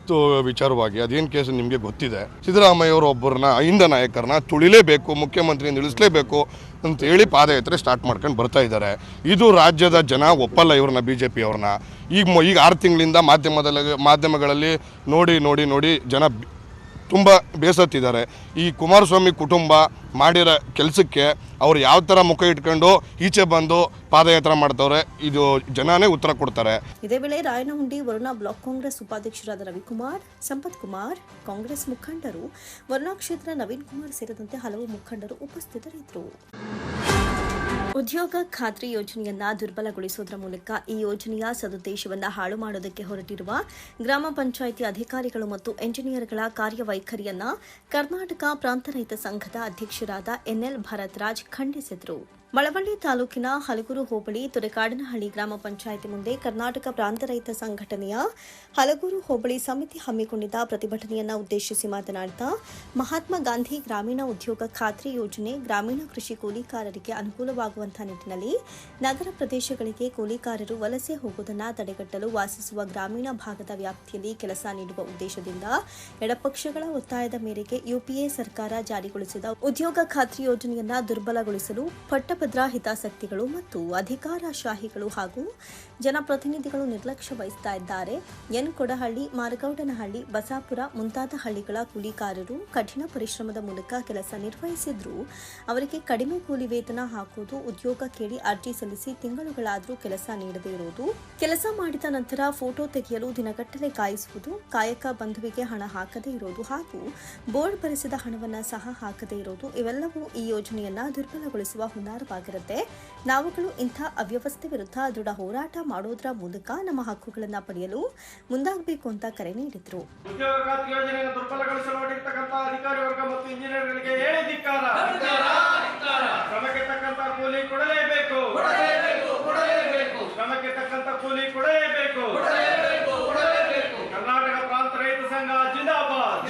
ವಿಚಾರವಾಗಿ, ಅದೇನು ಕೇಸ್ ನಿಮಗೆ ಗೊತ್ತಿದೆ? ಸಿದ್ದರಾಮಯ್ಯ ಅವರು ಒಬ್ಬರನ್ನ ಅಹಿಂದ ನಾಯಕರನ್ನ ತುಳಿಲೇಬೇಕು ಮುಖ್ಯಮಂತ್ರಿಯಿಂದ ನಿಲ್ಲಿಸಲೇಬೇಕು ಅಂತ ಹೇಳಿ ಪಾದಯಾತ್ರೆ ಸ್ಟಾರ್ಟ್ ಮಾಡ್ಕೊಂಡು ಬರ್ತಾ ಇದ್ದಾರೆ. ಇದು ರಾಜ್ಯದ ಜನ ಒಪ್ಪಲ್ಲ ಇವ್ರನ್ನ ಬಿ ಜೆ ಪಿ ಅವ್ರನ್ನ. ಈಗ ಈಗ ಆರು ತಿಂಗಳಿಂದ ಮಾಧ್ಯಮದಲ್ಲಿ, ಮಾಧ್ಯಮಗಳಲ್ಲಿ ನೋಡಿ ನೋಡಿ ನೋಡಿ ಜನ ತುಂಬ ಬೇಸತ್ತಿದ್ದಾರೆ. ಈ ಕುಮಾರಸ್ವಾಮಿ ಕುಟುಂಬ ಮಾಡಿರೋ ಕೆಲಸಕ್ಕೆ ಅವ್ರು ಯಾವ ಥರ ಮುಖ ಇಟ್ಕೊಂಡು ಈಚೆ ಬಂದು ಪಾದಯಾತ್ರೆ ಮಾಡ್ತವ್ರೆ, ಇದು ಜನನೇ ಉತ್ತರ ಕೊಡ್ತಾರೆ. ಇದೇ ವೇಳೆ ರಾಯನಹುಂಡಿ ವರುಣಾ ಬ್ಲಾಕ್ ಕಾಂಗ್ರೆಸ್ ಉಪಾಧ್ಯಕ್ಷರಾದ ರವಿಕುಮಾರ್, ಸಂಪತ್ ಕುಮಾರ್, ಕಾಂಗ್ರೆಸ್ ಮುಖಂಡರು, ವರುಣಾ ಕ್ಷೇತ್ರ ನವೀನ್ ಕುಮಾರ್ ಸೇರಿದಂತೆ ಹಲವು ಮುಖಂಡರು ಉಪಸ್ಥಿತರಿದ್ದರು. ಉದ್ಯೋಗ ಖಾತ್ರಿ ಯೋಜನೆಯನ್ನ ದುರ್ಬಲಗೊಳಿಸುವುದರ ಮೂಲಕ ಈ ಯೋಜನೆಯ ಸದುದ್ದೇಶವನ್ನು ಹಾಳು ಮಾಡುವುದಕ್ಕೆ ಹೊರಟಿರುವ ಗ್ರಾಮ ಪಂಚಾಯಿತಿ ಅಧಿಕಾರಿಗಳು ಮತ್ತು ಎಂಜಿನಿಯರ್ಗಳ ಕಾರ್ಯವೈಖರಿಯನ್ನ ಕರ್ನಾಟಕ ಪ್ರಾಂತ ರೈತ ಸಂಘದ ಅಧ್ಯಕ್ಷರಾದ ಎನ್ಎಲ್ ಭರತ್ರಾಜ್ ಖಂಡಿಸಿದರು. ಮಳವಳ್ಳಿ ತಾಲೂಕಿನ ಹಲಗೂರು ಹೋಬಳಿ ತುರೆಕಾಡನಹಳ್ಳಿ ಗ್ರಾಮ ಪಂಚಾಯಿತಿ ಮುಂದೆ ಕರ್ನಾಟಕ ಪ್ರಾಂತ ರೈತ ಸಂಘಟನೆಯ ಹಲಗೂರು ಹೋಬಳಿ ಸಮಿತಿ ಹಮ್ಮಿಕೊಂಡಿದ್ದ ಪ್ರತಿಭಟನೆಯನ್ನು ಉದ್ದೇಶಿಸಿ ಮಾತನಾಡಿದ ಮಹಾತ್ಮ ಗಾಂಧಿ ಗ್ರಾಮೀಣ ಉದ್ಯೋಗ ಖಾತ್ರಿ ಯೋಜನೆ ಗ್ರಾಮೀಣ ಕೃಷಿ ಕೂಲಿಕಾರರಿಗೆ ಅನುಕೂಲವಾಗುವಂತಹ ನಿಟ್ಟಿನಲ್ಲಿ ನಗರ ಪ್ರದೇಶಗಳಿಗೆ ಕೂಲಿಕಾರರು ವಲಸೆ ಹೋಗುವುದನ್ನು ತಡೆಗಟ್ಟಲು ವಾಸಿಸುವ ಗ್ರಾಮೀಣ ಭಾಗದ ವ್ಯಾಪ್ತಿಯಲ್ಲಿ ಕೆಲಸ ನೀಡುವ ಉದ್ದೇಶದಿಂದ ಎಡಪಕ್ಷಗಳ ಒತ್ತಾಯದ ಮೇರೆಗೆ ಯುಪಿಎ ಸರ್ಕಾರ ಜಾರಿಗೊಳಿಸಿದ ಉದ್ಯೋಗ ಖಾತ್ರಿ ಯೋಜನೆಯನ್ನು ದುರ್ಬಲಗೊಳಿಸಲು ಪಟ್ಟಭದ್ರ ಹಿತಾಸಕ್ತಿಗಳು ಮತ್ತು ಅಧಿಕಾರಶಾಹಿಗಳು ಹಾಗೂ ಜನಪ್ರತಿನಿಧಿಗಳು ನಿರ್ಲಕ್ಷ್ಯ ವಹಿಸ್ತಾ ಇದ್ದಾರೆ. ಎನ್ ಕೊಡಹಳ್ಳಿ, ಮಾರಗೌಡನಹಳ್ಳಿ, ಬಸಾಪುರ ಮುಂತಾದ ಹಳ್ಳಿಗಳ ಕೂಲಿಕಾರರು ಕಠಿಣ ಪರಿಶ್ರಮದ ಮೂಲಕ ಕೆಲಸ ನಿರ್ವಹಿಸಿದ್ರು. ಅವರಿಗೆ ಕಡಿಮೆ ಕೂಲಿ ವೇತನ ಹಾಕುವುದು ಉದ್ಯೋಗ ಕೇಳಿ ಅರ್ಜಿ ಸಲ್ಲಿಸಿ ತಿಂಗಳುಗಳಾದರೂ ಕೆಲಸ ನೀಡದೇ ಇರುವುದು. ಕೆಲಸ ಮಾಡಿದ ನಂತರ ಫೋಟೋ ತೆಗೆಯಲು ದಿನಗಟ್ಟಲೆ ಕಾಯಿಸುವುದು, ಕಾಯಕ ಬಂಧುವಿಗೆ ಹಣ ಹಾಕದೇ ಇರೋದು ಹಾಗೂ ಬೋರ್ಡ್ ಬರೆಸಿದ ಹಣವನ್ನು ಸಹ ಹಾಕದೇ ಇರೋದು ಇವೆಲ್ಲವೂ ಈ ಯೋಜನೆಯನ್ನ ದುರ್ಬಲಗೊಳಿಸುವ ಹುನ್ನಾರವಾಗಿರುತ್ತೆ. ನಾವುಗಳು ಇಂಥ ಅವ್ಯವಸ್ಥೆ ವಿರುದ್ಧ ದೃಢ ಹೋರಾಟ ಮಾಡೋದರ ಮೂಲಕ ನಮ್ಮ ಹಕ್ಕುಗಳನ್ನು ಪಡೆಯಲು ಮುಂದಾಗಬೇಕು ಅಂತ ಕರೆ ನೀಡಿದ್ರು. ಉದ್ಯೋಗ ಖಾತ್ರಿ ಯೋಜನೆಯನ್ನು ದುರ್ಬಲಗೊಳಿಸಲು ಹೊರಟಿರ್ತಕ್ಕಂಥ ಅಧಿಕಾರಿ ವರ್ಗ ಮತ್ತು ಇಂಜಿನಿಯರ್ಗಳಿಗೆ ಹೇಳಿ ಧಿಕ್ಕಾರ ಶ್ರಮಕ್ಕೆ ತಕ್ಕಂತ ಕೂಲಿ ಕೊಡಲೇಬೇಕು ಶ್ರಮಕ್ಕೆ ತಕ್ಕಂತ ಕೂಲಿ ಕೊಡಲೇಬೇಕು ಕರ್ನಾಟಕ ಪ್ರಾಂತ ರೈತ ಸಂಘ ಜಿಂದಾಬಾದ್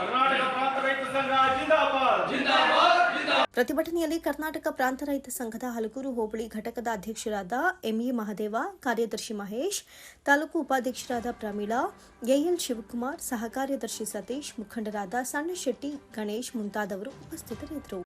ಕರ್ನಾಟಕ ಪ್ರಾಂತ ರೈತ ಸಂಘ ಜಿಂದಾಬಾದ್ ಪ್ರತಿಭಟನೆಯಲ್ಲಿ ಕರ್ನಾಟಕ ಪ್ರಾಂತ ರೈತ ಸಂಘದ ಹಲಗೂರು ಹೋಬಳಿ ಘಟಕದ ಅಧ್ಯಕ್ಷರಾದ ಎಂಇ ಮಹದೇವ, ಕಾರ್ಯದರ್ಶಿ ಮಹೇಶ್, ತಾಲೂಕು ಉಪಾಧ್ಯಕ್ಷರಾದ ಪ್ರಮೀಳಾ, ಎಎಲ್ ಶಿವಕುಮಾರ್ ಸಹ ಕಾರ್ಯದರ್ಶಿ ಸತೀಶ್, ಮುಖಂಡರಾದ ಸಣ್ಣ ಶೆಟ್ಟಿ ಗಣೇಶ್ ಮುಂತಾದವರು ಉಪಸ್ಥಿತರಿದ್ದರು.